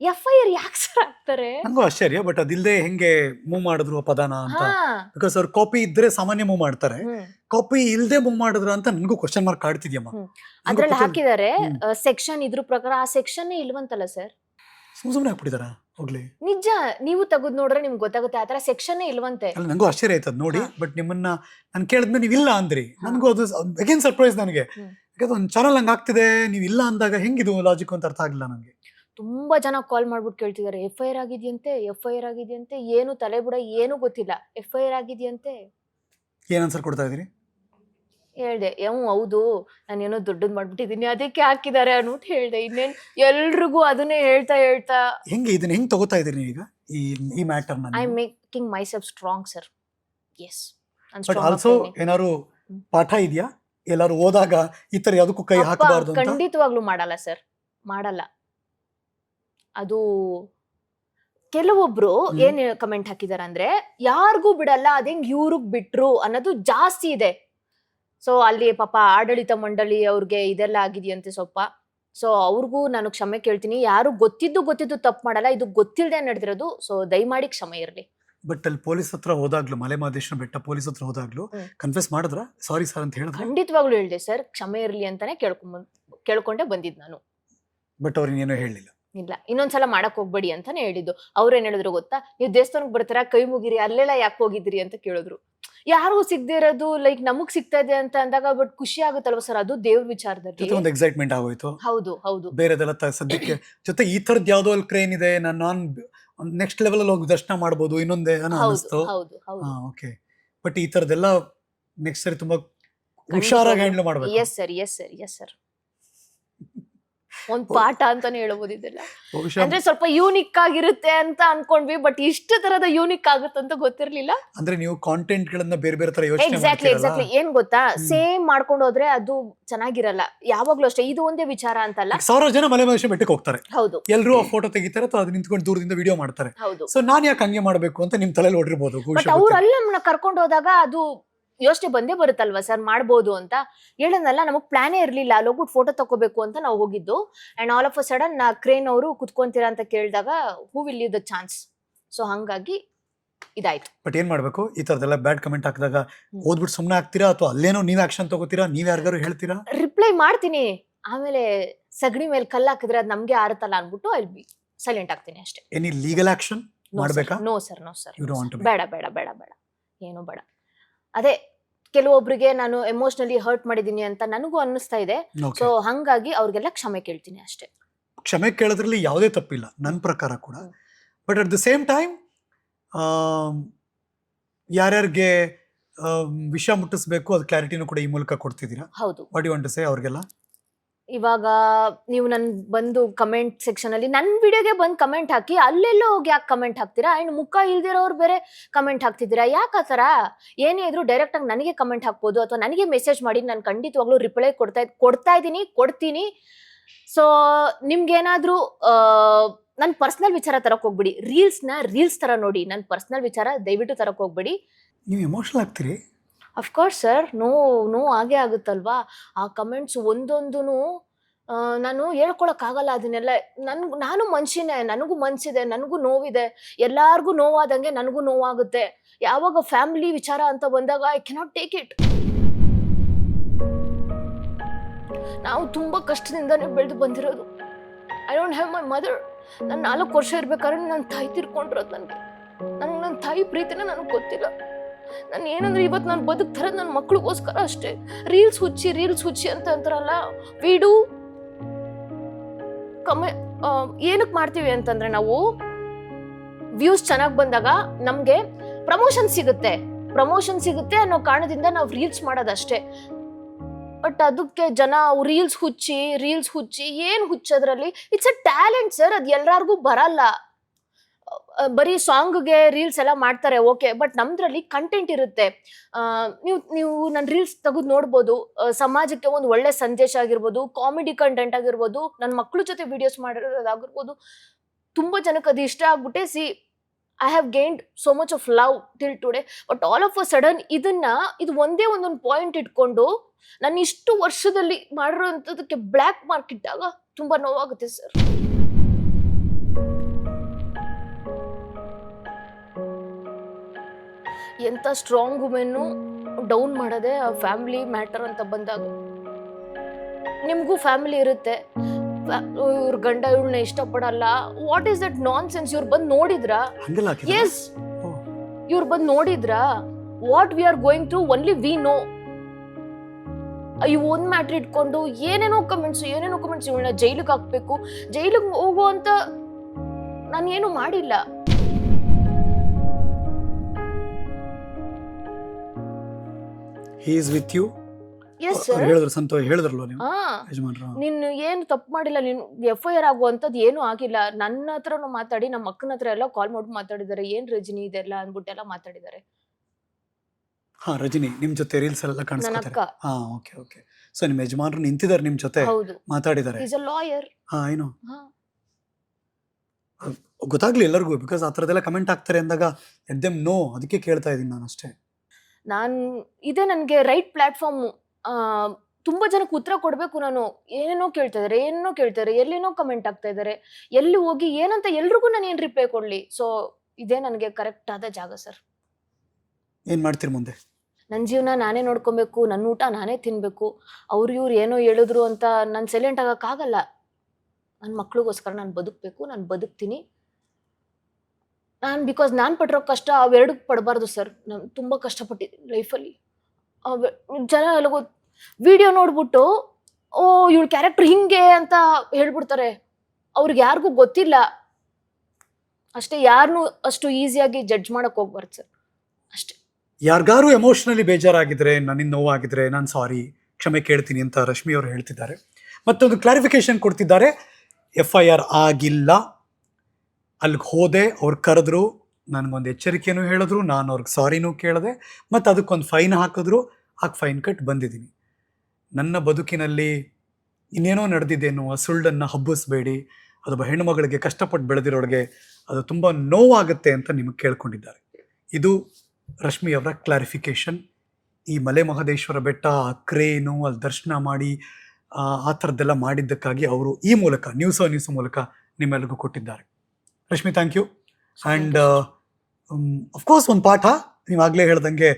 F I R ಯಾಕೆ ಸರ್ ಆಗ್ತಾರೆ ನಂಗೂ ಆಶ್ಚರ್ಯ ಬಟ್ ಅದಿಲ್ಲದೆ ಹೆಂಗೆ ಮೂವ್ ಮಾಡಿದ್ರು ಆ ಪದನ ಅಂತ. ಹಾ. ಬಿಕಾಸ್ ಅವ್ರು ಕಾಪಿ ಇದ್ರೆ ಸಾಮಾನ್ಯ ಮೂವ್ ಮಾಡ್ತಾರೆ. ಹ್ಮ್. ಕಾಪಿ ಇಲ್ಲದೆ ಮೂವ್ ಮಾಡಿದ್ರು ಅಂತ ನನಗೂ ಕ್ವಶನ್ ಮಾರ್ಕ್ ಕಾಡ್ತಿದ್ಯಮ್ಮ. ಹ್ಮ್. ಅದ್ರಲ್ಲಿ ಹಾಕಿದ್ದಾರೆ ಸೆಕ್ಷನ್ ಇದ್ರ ಪ್ರಕಾರ ಆ ಸೆಕ್ಷನ್ ಇಲ್ವಂತಲ್ಲ ಸರ್ ಸುಮ್ ಸುಮ್ಮನೆ ಹಾಕ್ಬಿಟ್ಟಿದಾರ? ಹೋಗ್ಲಿ. ನಿಜ ನೀವು ತೆಗೆದು ನೋಡ್ರೆ ನಿಮ್ಗೆ ಗೊತ್ತಾಗುತ್ತೆ ಆ ಥರ ಸೆಕ್ಷನ್ ಇಲ್ವಂತೆ. ಅಲ್ಲ ನಂಗೂ ಆಶ್ಚರ್ಯ ಆಯ್ತದ ನೋಡಿ ಬಟ್ ನಿಮ್ಮನ್ನ ನಾನು ಕೇಳಿದ್ಮೇಲೆ ನೀವು ಇಲ್ಲ ಅಂದ್ರಿ. ನನಗೂ ಅದು ಅಗೇನ್ ಸರ್ಪ್ರೈಸ್ ನನಗೆ. ಯಾಕಂದ್ರೆ ಒಂದು ಚಾನಲ್ ಹಂಗೆ ಆಗ್ತಿದೆ ನೀವು ಇಲ್ಲ ಅಂದಾಗ ಹೆಂಗಿದು ಲಾಜಿಕ್ ಅಂತ ಅರ್ಥ ಆಗಿಲ್ಲ ನನಗೆ. ತುಂಬಾ ಜನ ಕಾಲ್ ಮಾಡ್ಬಿಟ್ಟು ಕೇಳ್ತಿದ್ದಾರೆ ಎಫ್ ಐ ಆರ್ ಆಗಿದೆಯಂತೆ ಎಫ್ ಐ ಆರ್ ಆಗಿದೆಯಂತೆ ಏನು ತಲೆ ಬುಡ ಏನು ಗೊತ್ತಿಲ್ಲ ಎಫ್ ಐ ಆರ್ ಆಗಿದೆಯಂತೆ. ಏನ್ ಆನ್ಸರ್ ಕೊಡ್ತಾ ಇದೀರಿ ಹೇಳ್ದೆ ಹ್ಞೂ ಹೌದು ನಾನು ಏನೋ ದೊಡ್ಡದ್ ಮಾಡ್ಬಿಟ್ಟಿದೀನಿ ಅದಕ್ಕೆ ಹಾಕಿದ್ದಾರೆ ಅನ್ಬಿಟ್ಟು ಹೇಳ್ದೆ ಇನ್ನೇನು ಎಲ್ರಿಗೂ ಅದನ್ನೇ ಹೇಳ್ತಾ ಹೇಳ್ತಾ ಹೆಂಗೆ ಇದನ್ನ ಹೆಂಗ್ ತಗೋತಾ ಇದ್ದೀರಿ ಈಗ ಈ ಈ matter I making myself strong sir yes but also ಏನಾದ್ರು ಪಾಠ ಇದೆಯಾ? ಎಲ್ಲಾರು ಹೋದಾಗ ಈ ತರ ಯಾವುದಕ್ಕೂ ಕೈ ಹಾಕಬಾರ್ದು ಖಂಡಿತವಾಗ್ಲೂ ಮಾಡಲ್ಲ ಸರ್ ಮಾಡಲ್ಲ. ಅದು ಕೆಲವೊಬ್ರು. ಏನ್ ಕಮೆಂಟ್ ಹಾಕಿದಾರೆ ಅಂದ್ರೆ ಯಾರಿಗೂ ಬಿಡಲ್ಲ ಅದೇಂಗ್ ಇವ್ರಿಗ್ ಬಿಟ್ರು ಅನ್ನೋದು ಜಾಸ್ತಿ ಇದೆ. ಸೊ ಅಲ್ಲಿ ಪಾಪ ಆಡಳಿತ ಮಂಡಳಿ ಅವ್ರಿಗೆ ಇದೆಲ್ಲ ಆಗಿದೆಯಂತೆ ಸ್ವಲ್ಪ. ಸೊ ಅವ್ರಿಗೂ ನಾನು ಕ್ಷಮೆ ಕೇಳ್ತೀನಿ. ಯಾರು ಗೊತ್ತಿದ್ದು ಗೊತ್ತಿದ್ದು ತಪ್ಪು ಮಾಡಲ್ಲ. ಇದು ಗೊತ್ತಿಲ್ಲದೆ ನಡೆದಿರೋದು. ಸೊ ದಯಮಾಡಿ ಕ್ಷಮೆ ಇರಲಿ. ಬಟ್ ಅಲ್ಲಿ ಪೊಲೀಸ್ ಹತ್ರ ಹೋದಾಗ್ಲು ಮಲೆ ಮಹದೇಶ್ವರ ಬೆಟ್ಟ ಪೊಲೀಸ್ ಹತ್ರ ಹೋದಾಗ್ಲು ಕನ್ಫೆಸ್ ಕನ್ಫ್ಯೂಸ್ ಮಾಡಿದ್ರ? ಸಾರಿ ಸರ್ ಅಂತ ಹೇಳಿದ್ರೆ? ಖಂಡಿತವಾಗ್ಲೂ ಹೇಳಿದೆ ಸರ್ ಕ್ಷಮೆ ಇರಲಿ ಅಂತಾನೆ ಕೇಳ್ಕೊಂಡ್ ಕೇಳ್ಕೊಂಡೆ ಬಂದಿದ್ ನಾನು. ಬಟ್ ಅವ್ರಿಗೆ ಏನೋ ಹೇಳಿಲ್ಲ. ಇಲ್ಲ. ಇನ್ನೊಂದ್ಸಲ ಮಾಡಕ್ ಹೋಗ್ಬೇಡಿ ಅಂತಾನೆ ಹೇಳಿದ್ದು. ಅವ್ರೇನ್ ಹೇಳಿದ್ರು ಗೊತ್ತಾ? ನೀವು ದೇವಸ್ಥಾನಕ್ಕೆ ಬರ್ತೀರಾ? ಕೈ ಮುಗಿರಿ. ಅಲ್ಲೆಲ್ಲ ಯಾಕೆ ಹೋಗಿದ್ರಿ ಅಂತ ಕೇಳಿದ್ರು. ಯಾರಿಗೂ ಸಿಗದೆ ಇರೋದು ಲೈಕ್ ನಮಗ್ ಸಿಗ್ತಾ ಇದೆ ಅಂತ ಅಂದಾಗ ಬಟ್ ಖುಷಿ ಆಗುತ್ತಲ್ವ ಸರ್ ಅದು ದೇವ್ರ ಜೊತೆ ವಿಚಾರದಲ್ಲಿ ಒಂದು ಎಕ್ಸೈಟ್ಮೆಂಟ್ ಆಗೋಯ್ತು. ಹೌದು ಹೌದು. ಬೇರೆದೆಲ್ಲ ತ- ಸದ್ಯಕ್ಕೆ ಜೊತೆ ಈ ತರದ್ ಯಾವ್ದೋ ಅಲ್ಲಿ ಕ್ರೇನ್ ಇದೆ ನಾನು ನಾನ್ ನೆಕ್ಸ್ಟ್ ಲೆವೆಲ್ ಅಲ್ಲಿ ಹೋಗಿ ದರ್ಶನ ಮಾಡ್ಬೋದು ಇನ್ನೊಂದೇ ಏನೋ ಹೌದು ಅನಿಸ್ತು ಹೌದು ಹೌದು. ಓಕೆ ಬಟ್ ಈ ತರದೆಲ್ಲ ನೆಕ್ಸ್ಟ್ ಸರಿ ತುಂಬಾ ಹುಷಾರಾಗಿ ಹ್ಯಾಂಡಲ್ ಮಾಡ್ಬೇಕು. Yes sir yes sir yes sir ಒಂದ್ ಪಾಠ ಅಂತಾನೆ ಹೇಳಬಹುದು ಇದೆಲ್ಲ. ಅಂದ್ರೆ ಸ್ವಲ್ಪ ಯೂನಿಕ್ ಆಗಿರುತ್ತೆ ಅಂತ ಅನ್ಕೊಂಡ್ವಿ ಬಟ್ ಇಷ್ಟು ತರದ ಯೂನಿಕ್ ಆಗುತ್ತೆ ಅಂತ ಗೊತ್ತಿರ್ಲಿಲ್ಲ. ಅಂದ್ರೆ ನೀವು ಕಾಂಟೆಂಟ್ ಗಳನ್ನ ಬೇರೆ ಬೇರೆ ತರ ಯೋಚನೆ ಎಕ್ಸಾಕ್ಟ್ಲಿ ಎಕ್ಸಾಕ್ಟ್ಲಿ ಏನ್ ಗೊತ್ತಾ? ಸೇಮ್ ಮಾಡ್ಕೊಂಡು ಹೋದ್ರೆ ಅದು ಚೆನ್ನಾಗಿರಲ್ಲ. ಯಾವಾಗ್ಲೂ ಅಷ್ಟೇ ಇದು ಒಂದೇ ವಿಚಾರ ಅಂತಲ್ಲ. ಸಾವಿರ ಜನ ಮಲೆ ಮಹೇಶ ಬೆಟ್ಟಕ್ಕೆ ಹೋಗ್ತಾರೆ. ಹೌದು. ಎಲ್ಲರೂ ಆ ಫೋಟೋ ತೆಗಿತಾರೆ ಅಥವಾ ಅದು ನಿಂತ್ಕೊಂಡು ದೂರದಿಂದ ವಿಡಿಯೋ ಮಾಡ್ತಾರೆ. ಹೌದು. ಸೊ ನಾನ್ ಯಾಕೆ ಹಂಗೆ ಮಾಡಬೇಕು ಅಂತ ನಿಮ್ ತಲೆಯಲ್ಲಿ ಹೊಡಿರ್ಬೋದು ಬಟ್ ಬಹುಶಃ ಅವ್ರು ಗೊತ್ತಿಲ್ಲ. ಅಲ್ಲಿ ನಮ್ಮನ್ನ ಕರ್ಕೊಂಡು ಹೋದಾಗ ಅದು ಯೋಚನೆ ಬಂದೇ ಬರುತ್ತಲ್ವಾ ಸರ್ ಮಾಡ್ಬೋದು ಅಂತ? ಹೇಳೋದಲ್ಲ ನಮಗೆ ಪ್ಲಾನೇ ಇರಲಿಲ್ಲ. ಅಲ್ಲಿ ಹೋಗ್ಬಿಟ್ಟು ಫೋಟೋ ತಗೋಬೇಕು ಅಂತ ನಾವು ಹೋಗಿದ್ದು. And all of a sudden crane ಅವರು ಕುತ್ಕೊಂತೀರಾ ಅಂತ ಕೇಳಿದಾಗ who will the chance so ಹಂಗಾಗಿ ಇದಾಯ್ತು. ಬಟ್ ಏನ್ ಮಾಡ್ಬೇಕು? ಈ ತರದೆಲ್ಲ ಬ್ಯಾಡ್ ಕಮೆಂಟ್ ಹಾಕಿದಾಗ ಓದ್ಬಿಟ್ಟು ಸುಮ್ಮನೆ ಆಗ್ತೀರಾ? ಅಥವಾ ಅಲ್ಲೇನೋ ನೀವ್ ಆಕ್ಷನ್ ತಗೋತೀರಾ? ನೀವ್ ಯಾರಿಗಾರು ಹೇಳ್ತೀರಾ? ರಿಪ್ಲೈ ಮಾಡ್ತೀನಿ. ಆಮೇಲೆ ಸಗಣಿ ಮೇಲೆ ಕಲ್ಲು ಹಾಕಿದ್ರೆ ಅದು ನಮಗೆ ಆರುತ್ತಲ್ಲ ಅನ್ಬಿಟ್ಟು ಅಲ್ಲಿ ಬಿ ಸೈಲೆಂಟ್ ಆಗ್ತೀನಿ ಅಷ್ಟೇ. ಎನಿ ಲೀಗಲ್ ಆಕ್ಷನ್ ಮಾಡ್ಬೇಕಾ? No sir no sir. ಬೇಡ ಬೇಡ ಬೇಡ ಬೇಡ. ಏನು ಬೇಡ. ಅದೇ ಕೆಲವೊಬ್ರಿಗೆ ನಾನು ಎಮೋಷನಲಿ ಹರ್ಟ್ ಮಾಡಿದೀನಿ ಅಂತ ನನಗೂ ಅನ್ನಿಸ್ತಾ ಇದೆ. Okay. ಸೊ ಹಂಗಾಗಿ ಅವ್ರಿಗೆಲ್ಲ ಕ್ಷಮೆ ಕೇಳ್ತೀನಿ ಅಷ್ಟೇ. ಕ್ಷಮೆ ಕೇಳೋದ್ರಲ್ಲಿ ಯಾವುದೇ ತಪ್ಪಿಲ್ಲ ನನ್ನ ಪ್ರಕಾರ ಕೂಡ. But at the same time ಯಾರ್ಯಾರಿಗೆ ವಿಷಯ ಮುಟ್ಟಿಸ್ಬೇಕು ಅದು ಕ್ಲಾರಿಟಿನೂ ಕೂಡ ಈ ಮೂಲಕ ಕೊಡ್ತಿದ್ದೀರಾ? ಹೌದು. What you want to say ಅವ್ರಿಗೆಲ್ಲ? ಇವಾಗ ನೀವು ನನ್ ಬಂದು ಕಮೆಂಟ್ ಸೆಕ್ಷನ್ ಅಲ್ಲಿ ನನ್ನ ವಿಡಿಯೋಗೆ ಬಂದು ಕಮೆಂಟ್ ಹಾಕಿ ಅಲ್ಲೆಲ್ಲೋ ಹೋಗಿ ಯಾಕೆ ಕಮೆಂಟ್ ಹಾಕ್ತೀರಾ? ಅಂಡ್ ಮುಖ ಇಲ್ದಿರೋರು ಬೇರೆ ಕಮೆಂಟ್ ಹಾಕ್ತಿದ್ದೀರಾ? ಯಾಕೆ ಆ ಥರ? ಏನೇ ಇದ್ರು ಡೈರೆಕ್ಟ್ ಆಗಿ ನನಗೆ ಕಮೆಂಟ್ ಹಾಕ್ಬೋದು ಅಥವಾ ನನಗೆ ಮೆಸೇಜ್ ಮಾಡಿ ನಾನು ಖಂಡಿತವಾಗ್ಲೂ ರಿಪ್ಲೈ ಕೊಡ್ತಾ ಕೊಡ್ತಾ ಇದ್ದೀನಿ, ಕೊಡ್ತೀನಿ. ಸೊ ನಿಮ್ಗೇನಾದ್ರೂ ನನ್ನ ಪರ್ಸ್ನಲ್ ವಿಚಾರ ತರಕ್ಕೆ ಹೋಗ್ಬಿಡಿ. ರೀಲ್ಸ್ನ ರೀಲ್ಸ್ ಥರ ನೋಡಿ. ನನ್ನ ಪರ್ಸ್ನಲ್ ವಿಚಾರ ದಯವಿಟ್ಟು ತರಕ್ಕೆ ಹೋಗ್ಬಿಡಿ. ನೀವು emotional ಆಗ್ತೀರಿ. Of course sir no no ಹಾಗೆ ಆಗುತ್ತಲ್ವಾ? ಆ ಕಮೆಂಟ್ಸ್ ಒಂದೊಂದು ನಾನು ಹೇಳ್ಕೊಳಕ್ಕಾಗಲ್ಲ ಅದನ್ನೆಲ್ಲ. ನನ್ಗೆ ನಾನು ಮನುಷ್ಯನೇ ನನಗೂ ಮನ್ಸಿದೆ, ನನಗೂ ನೋವಿದೆ. ಎಲ್ಲಾರ್ಗೂ ನೋವಾದಂಗೆ ನನಗೂ ನೋವಾಗುತ್ತೆ. ಯಾವಾಗ ಫ್ಯಾಮಿಲಿ ವಿಚಾರ ಅಂತ ಬಂದಾಗ ಐ ಕೆನಾಟ್ ಟೇಕ್ ಇಟ್ ನಾವು ತುಂಬಾ ಕಷ್ಟದಿಂದನೇ ಬೆಳೆದು ಬಂದಿರೋದು. I don't have my mother ನಾನು ನಾಲ್ಕು ವರ್ಷ ಇರ್ಬೇಕಾದ್ರೆ ನನ್ನ ತಾಯಿ ತಿರ್ಕೊಂಡಿರೋದು ನನಗೆ. ನನಗೆ ನನ್ನ ತಾಯಿ ಪ್ರೀತಿನ ನನಗೆ ಗೊತ್ತಿಲ್ಲ. ನಾನು ಏನಂದ್ರೆ ಇವತ್ತು ನಾನು ಬದುಕ್ತಾರೆ ನನ್ನ ಮಕ್ಳಿಗೋಸ್ಕರ ಅಷ್ಟೇ. ರೀಲ್ಸ್ ಹುಚ್ಚಿ ರೀಲ್ಸ್ ಹುಚ್ಚಿ ಅಂತ ಅಂತಾರಲ್ಲ ವೀಡು ಕಮ್ಮಿ ಏನಕ್ಕೆ ಮಾಡ್ತೀವಿ ಅಂತಂದ್ರೆ ನಾವು ವ್ಯೂಸ್ ಚೆನ್ನಾಗಿ ಬಂದಾಗ ನಮಗೆ ಪ್ರಮೋಷನ್ ಸಿಗುತ್ತೆ. ಪ್ರಮೋಷನ್ ಸಿಗುತ್ತೆ ಅನ್ನೋ ಕಾರಣದಿಂದ ನಾವು ರೀಲ್ಸ್ ಮಾಡೋದಷ್ಟೇ. ಬಟ್ ಅದಕ್ಕೆ ಜನ ರೀಲ್ಸ್ ಹುಚ್ಚಿ ರೀಲ್ಸ್ ಹುಚ್ಚಿ, ಏನು ಹುಚ್ಚೋದ್ರಲ್ಲಿ ಇಟ್ಸ್ ಅ ಟ್ಯಾಲೆಂಟ್ ಸರ್ ಅದು ಎಲ್ಲರಿಗೂ ಬರಲ್ಲ. ಬರೀ ಸಾಂಗ್ಗೆ ರೀಲ್ಸ್ ಎಲ್ಲ ಮಾಡ್ತಾರೆ ಓಕೆ ಬಟ್ ನಮ್ದ್ರಲ್ಲಿ ಕಂಟೆಂಟ್ ಇರುತ್ತೆ. ನೀವು ನೀವು ನನ್ನ ರೀಲ್ಸ್ ತೆಗೆದು ನೋಡ್ಬೋದು ಸಮಾಜಕ್ಕೆ ಒಂದು ಒಳ್ಳೆ ಸಂದೇಶ ಆಗಿರ್ಬೋದು ಕಾಮಿಡಿ ಕಂಟೆಂಟ್ ಆಗಿರ್ಬೋದು ನನ್ನ ಮಕ್ಕಳ ಜೊತೆ ವಿಡಿಯೋಸ್ ಮಾಡಿರೋದಾಗಿರ್ಬೋದು, ತುಂಬ ಜನಕ್ಕೆ ಅದು ಇಷ್ಟ ಆಗ್ಬಿಟ್ಟೆ. See I have gained so much of love till today but all of a sudden ಇದನ್ನ, ಇದು ಒಂದೇ ಒಂದೊಂದು ಪಾಯಿಂಟ್ ಇಟ್ಕೊಂಡು, ನಾನು ಇಷ್ಟು ವರ್ಷದಲ್ಲಿ ಮಾಡಿರೋಂಥದ್ದಕ್ಕೆ ಬ್ಲ್ಯಾಕ್ ಮಾರ್ಕ್ ಇಟ್ಟಾಗ ತುಂಬ ನೋವಾಗುತ್ತೆ ಸರ್ ಎಂಥ ಸ್ಟ್ರಾಂಗ್ ವುಮೆನ್ನು ಡೌನ್ ಮಾಡೋದೇ ಆ ಫ್ಯಾಮಿಲಿ ಮ್ಯಾಟರ್ ಅಂತ ಬಂದಾಗ ನಿಮಗೂ ಫ್ಯಾಮಿಲಿ ಇರುತ್ತೆ. ಇವ್ರ ಗಂಡ ಇವ್ಳನ್ನ ಇಷ್ಟಪಡಲ್ಲ. What is that nonsense ಇವ್ರು ಬಂದು ನೋಡಿದ್ರಾ? ಎಸ್ ಇವ್ರು ಬಂದು ನೋಡಿದ್ರಾ? What we are going through only we know ಈ ಒಂದ್ ಮ್ಯಾಟ್ರ್ ಇಟ್ಕೊಂಡು ಏನೇನೋ ಕಮೆಂಟ್ಸ್ ಏನೇನೋ ಕಮೆಂಟ್ಸ್ ಇವಳನ್ನ ಜೈಲಿಗೆ ಹಾಕ್ಬೇಕು. ಜೈಲಿಗೆ ಹೋಗುವಂತ ನಾನು ಏನು ಮಾಡಿಲ್ಲ. He ವಿತ್ ಯು ಎಸ್ ಅವ್ರು ಸರ್ ಹೇಳಿದ್ರು ಸಂತೋಷ ಹೇಳಿದ್ರಲ್ವ ನೀವು? ಹಾ. ಯಜಮಾನ್ರು. ನೀನು ಏನು ತಪ್ಪು ಮಾಡಿಲ್ಲ ನೀನು ಎಫ್ ಐ ಆರ್ ಆಗುವಂಥದ್ದು ಏನೂ ಆಗಿಲ್ಲ. ನನ್ನ ಹತ್ರನೂ ಮಾತಾಡಿ ನಮ್ಮ ಅಕ್ಕನ ಹತ್ರ ಎಲ್ಲ ಕಾಲ್ ಮಾಡಿ ಮಾತಾಡಿದ್ದಾರೆ. ಏನ್ ರಜನಿ ಇದೆಲ್ಲ ಅಂದ್ಬಿಟ್ಟೆಲ್ಲ ಮಾತಾಡಿದ್ದಾರೆ. ಹಾ ರಜನಿ ನಿಮ್ ಜೊತೆ ರೀಲ್ಸ್ ಎಲ್ಲ ಕಾಣಿಸ್ತಾರೆ ಅಕ್ಕ. ಹಾ ಓಕೆ ಓಕೆ ಸೊ ನಿಮ್ ಯಜಮಾನ್ರು ನಿಂತಿದ್ದಾರೆ ನಿಮ್ ಜೊತೆ? ಹೌದು. ಮಾತಾಡಿದ್ದಾರೆ. ಈಸ್ ಅ ಲಾಯರ್ ಹಾ ಏನು? ಹಾ. ಗೊತ್ತಾಗ್ಲಿ ಎಲ್ಲರಿಗೂ ಬಿಕಾಸ್ ಆ ಥರದ್ದೆಲ್ಲ ಕಮೆಂಟ್ ಆಗ್ತಾರೆ ಅಂದಾಗ ಎಟ್ ದೆಮ್ ನೋ ಅದಕ್ಕೆ ಕೇಳ್ತಾ ಇದ್ದೀನಿ ನಾನು ಅಷ್ಟೇ ನಾನು ಇದೇ ನನಗೆ ರೈಟ್ ಪ್ಲಾಟ್ಫಾರ್ಮ್ ತುಂಬ ಜನಕ್ಕೆ ಉತ್ತರ ಕೊಡಬೇಕು ನಾನು. ಏನೇನೋ ಕೇಳ್ತಾ ಇದ್ದಾರೆ ಏನೇನೋ ಕೇಳ್ತಾರೆ ಎಲ್ಲಿನೋ ಕಮೆಂಟ್ ಆಗ್ತಾ ಇದ್ದಾರೆ ಎಲ್ಲಿ ಹೋಗಿ ಏನಂತ ಎಲ್ರಿಗೂ ನಾನು ಏನು ರಿಪ್ಲೈ ಕೊಡಲಿ? ಸೊ ಇದೇ ನನಗೆ ಕರೆಕ್ಟ್ ಆದ ಜಾಗ ಸರ್ ಏನು ಮಾಡ್ತೀರಿ ಮುಂದೆ? ನನ್ನ ಜೀವನ ನಾನೇ ನೋಡ್ಕೊಬೇಕು ನನ್ನ ಊಟ ನಾನೇ ತಿನ್ನಬೇಕು ಅವ್ರು ಇವ್ರು ಏನೋ ಹೇಳಿದ್ರು ಅಂತ ನಾನು ಸೈಲೆಂಟ್ ಆಗೋಕ್ಕಾಗಲ್ಲ ನನ್ನ ಮಕ್ಳಿಗೋಸ್ಕರ ನಾನು ಬದುಕಬೇಕು ನಾನು ಬದುಕ್ತೀನಿ. ನಾನು ಬಿಕಾಸ್ ನಾನು ಪಟ್ಟಿರೋ ಕಷ್ಟ ಅವೆರಡು ಪಡಬಾರ್ದು ಸರ್. ನಾನು ತುಂಬ ಕಷ್ಟಪಟ್ಟಿದ್ದೀನಿ ಲೈಫಲ್ಲಿ ಜನ ಎಲ್ಲ ಗೊತ್ತು ವಿಡಿಯೋ ನೋಡ್ಬಿಟ್ಟು, ಓ, ಇವಳ ಕ್ಯಾರೆಕ್ಟರ್ ಹಿಂಗೆ ಅಂತ ಹೇಳ್ಬಿಡ್ತಾರೆ. ಅವ್ರಿಗೆ ಯಾರಿಗೂ ಗೊತ್ತಿಲ್ಲ. ಅಷ್ಟೇ ಯಾರನ್ನೂ ಅಷ್ಟು ಈಸಿಯಾಗಿ ಜಡ್ಜ್ ಮಾಡಕ್ ಹೋಗ್ಬಾರ್ದು ಸರ್. ಅಷ್ಟೇ. ಯಾರಿಗಾರು ಎಮೋಷನಲಿ ಬೇಜಾರಾಗಿದ್ರೆ, ನನ್ನಿಂದ ನೋವಾಗಿದ್ರೆ, ನಾನು ಸಾರಿ ಕ್ಷಮೆ ಕೇಳ್ತೀನಿ ಅಂತ ರಶ್ಮಿ ಅವರು ಹೇಳ್ತಿದ್ದಾರೆ. ಮತ್ತೊಂದು ಕ್ಲಾರಿಫಿಕೇಶನ್ ಕೊಡ್ತಿದ್ದಾರೆ. ಎಫ್ ಐ ಆರ್ ಆಗಿಲ್ಲ. ಅಲ್ಲಿಗೆ ಹೋದೆ, ಅವ್ರು ಕರೆದ್ರು, ನನಗೊಂದು ಎಚ್ಚರಿಕೆಯೂ ಹೇಳಿದ್ರು, ನಾನು ಅವ್ರಿಗೆ ಸಾರಿನೂ ಕೇಳಿದೆ, ಮತ್ತು ಅದಕ್ಕೊಂದು ಫೈನ್ ಹಾಕಿದ್ರು ಹಾಕಿ ಫೈನ್ ಕಟ್ ಬಂದಿದ್ದೀನಿ ನನ್ನ ಬದುಕಿನಲ್ಲಿ ಇನ್ನೇನೋ ನಡೆದಿದ್ದೇನು, ಆ ಸುಳ್ಳನ್ನು ಹಬ್ಬಿಸ್ಬೇಡಿ, ಅದು ಹೆಣ್ಣು ಮಗಳಿಗೆ ಕಷ್ಟಪಟ್ಟು ಬೆಳೆದಿರೋರಿಗೆ ಅದು ತುಂಬ ನೋವಾಗುತ್ತೆ ಅಂತ ನಿಮಗೆ ಕೇಳ್ಕೊಂಡಿದ್ದಾರೆ. ಇದು ರಶ್ಮಿ ಅವರ ಕ್ಲಾರಿಫಿಕೇಶನ್ ಈ ಮಲೆ ಮಹದೇಶ್ವರ ಬೆಟ್ಟ, ಆ ಕ್ರೇನು, ಅಲ್ಲಿ ದರ್ಶನ ಮಾಡಿ, ಆ ಥರದ್ದೆಲ್ಲ ಮಾಡಿದ್ದಕ್ಕಾಗಿ ಅವರು ಈ ಮೂಲಕ, ನ್ಯೂಸ್ ನ್ಯೂಸ್ ಮೂಲಕ ನಿಮ್ಮೆಲ್ಲರಿಗೂ ಕೊಟ್ಟಿದ್ದಾರೆ. Rashmi thank you and of course ಒಂದು ಪಾಠ ಆಗಲೇ ಹೇಳ್ದಂಗೆ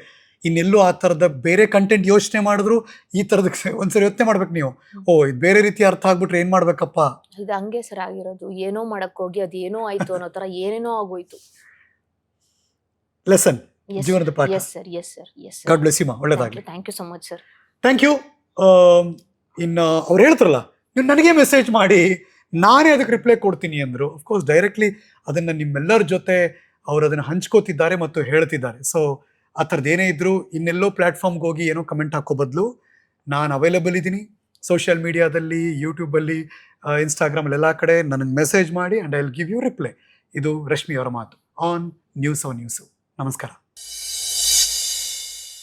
ಇನ್ನೆಲ್ಲೂ ಆ ಥರದ ಬೇರೆ ಕಂಟೆಂಟ್ ಯೋಚನೆ ಮಾಡಿದ್ರು ಈ ಥರದಕ್ಕೆ ಒಂದ್ಸರಿ ಯೋಚನೆ ಮಾಡ್ಬೇಕು ನೀವು. ಓ ಇದು ಬೇರೆ ರೀತಿ ಅರ್ಥ ಆಗ್ಬಿಟ್ರೆ ಏನು ಮಾಡ್ಬೇಕಪ್ಪ? ಇದು ಹಂಗೆ ಸರ್ ಆಗಿರೋದು. ಏನೋ ಮಾಡಕ್ ಹೋಗಿ ಅದು ಏನೋ ಆಯಿತು ಅನ್ನೋ ಥರ ಏನೇನೋ ಆಗೋಯ್ತು. ಲೆಸನ್ ಜೀವನದ ಪಾಠ. Yes sir yes sir yes God bless you ಒಳ್ಳೇದಾಗಲಿ. Thank you so much sir thank you ಇನ್ನು ಅವ್ರು ಹೇಳ್ತಾರಲ್ಲ ನೀವು ನನಗೆ ಮೆಸೇಜ್ ಮಾಡಿ ನಾನೇ ಅದಕ್ಕೆ ರಿಪ್ಲೈ ಕೊಡ್ತೀನಿ ಅಂದರು. ಅಫ್ಕೋರ್ಸ್ ಡೈರೆಕ್ಟ್ಲಿ ಅದನ್ನು ನಿಮ್ಮೆಲ್ಲರ ಜೊತೆ ಅವರು ಅದನ್ನು ಹಂಚ್ಕೋತಿದ್ದಾರೆ ಮತ್ತು ಹೇಳ್ತಿದ್ದಾರೆ. ಸೊ ಆ ಥರದ್ದು ಏನೇ ಇದ್ದರೂ ಇನ್ನೆಲ್ಲೋ ಪ್ಲ್ಯಾಟ್ಫಾರ್ಮ್ಗೆ ಹೋಗಿ ಏನೋ ಕಮೆಂಟ್ ಹಾಕೋ ಬದಲು ನಾನು ಅವೈಲೇಬಲ್ ಇದ್ದೀನಿ. ಸೋಷಿಯಲ್ ಮೀಡಿಯಾದಲ್ಲಿ ಯೂಟ್ಯೂಬಲ್ಲಿ ಇನ್ಸ್ಟಾಗ್ರಾಮಲ್ಲಿ ಎಲ್ಲ ಕಡೆ ನನಗೆ ಮೆಸೇಜ್ ಮಾಡಿ and I will give you reply ಇದು ರಶ್ಮಿ ಅವರ ಮಾತು. ಆನ್ ನ್ಯೂಸ್ ಆನ್ ನ್ಯೂಸು ನಮಸ್ಕಾರ.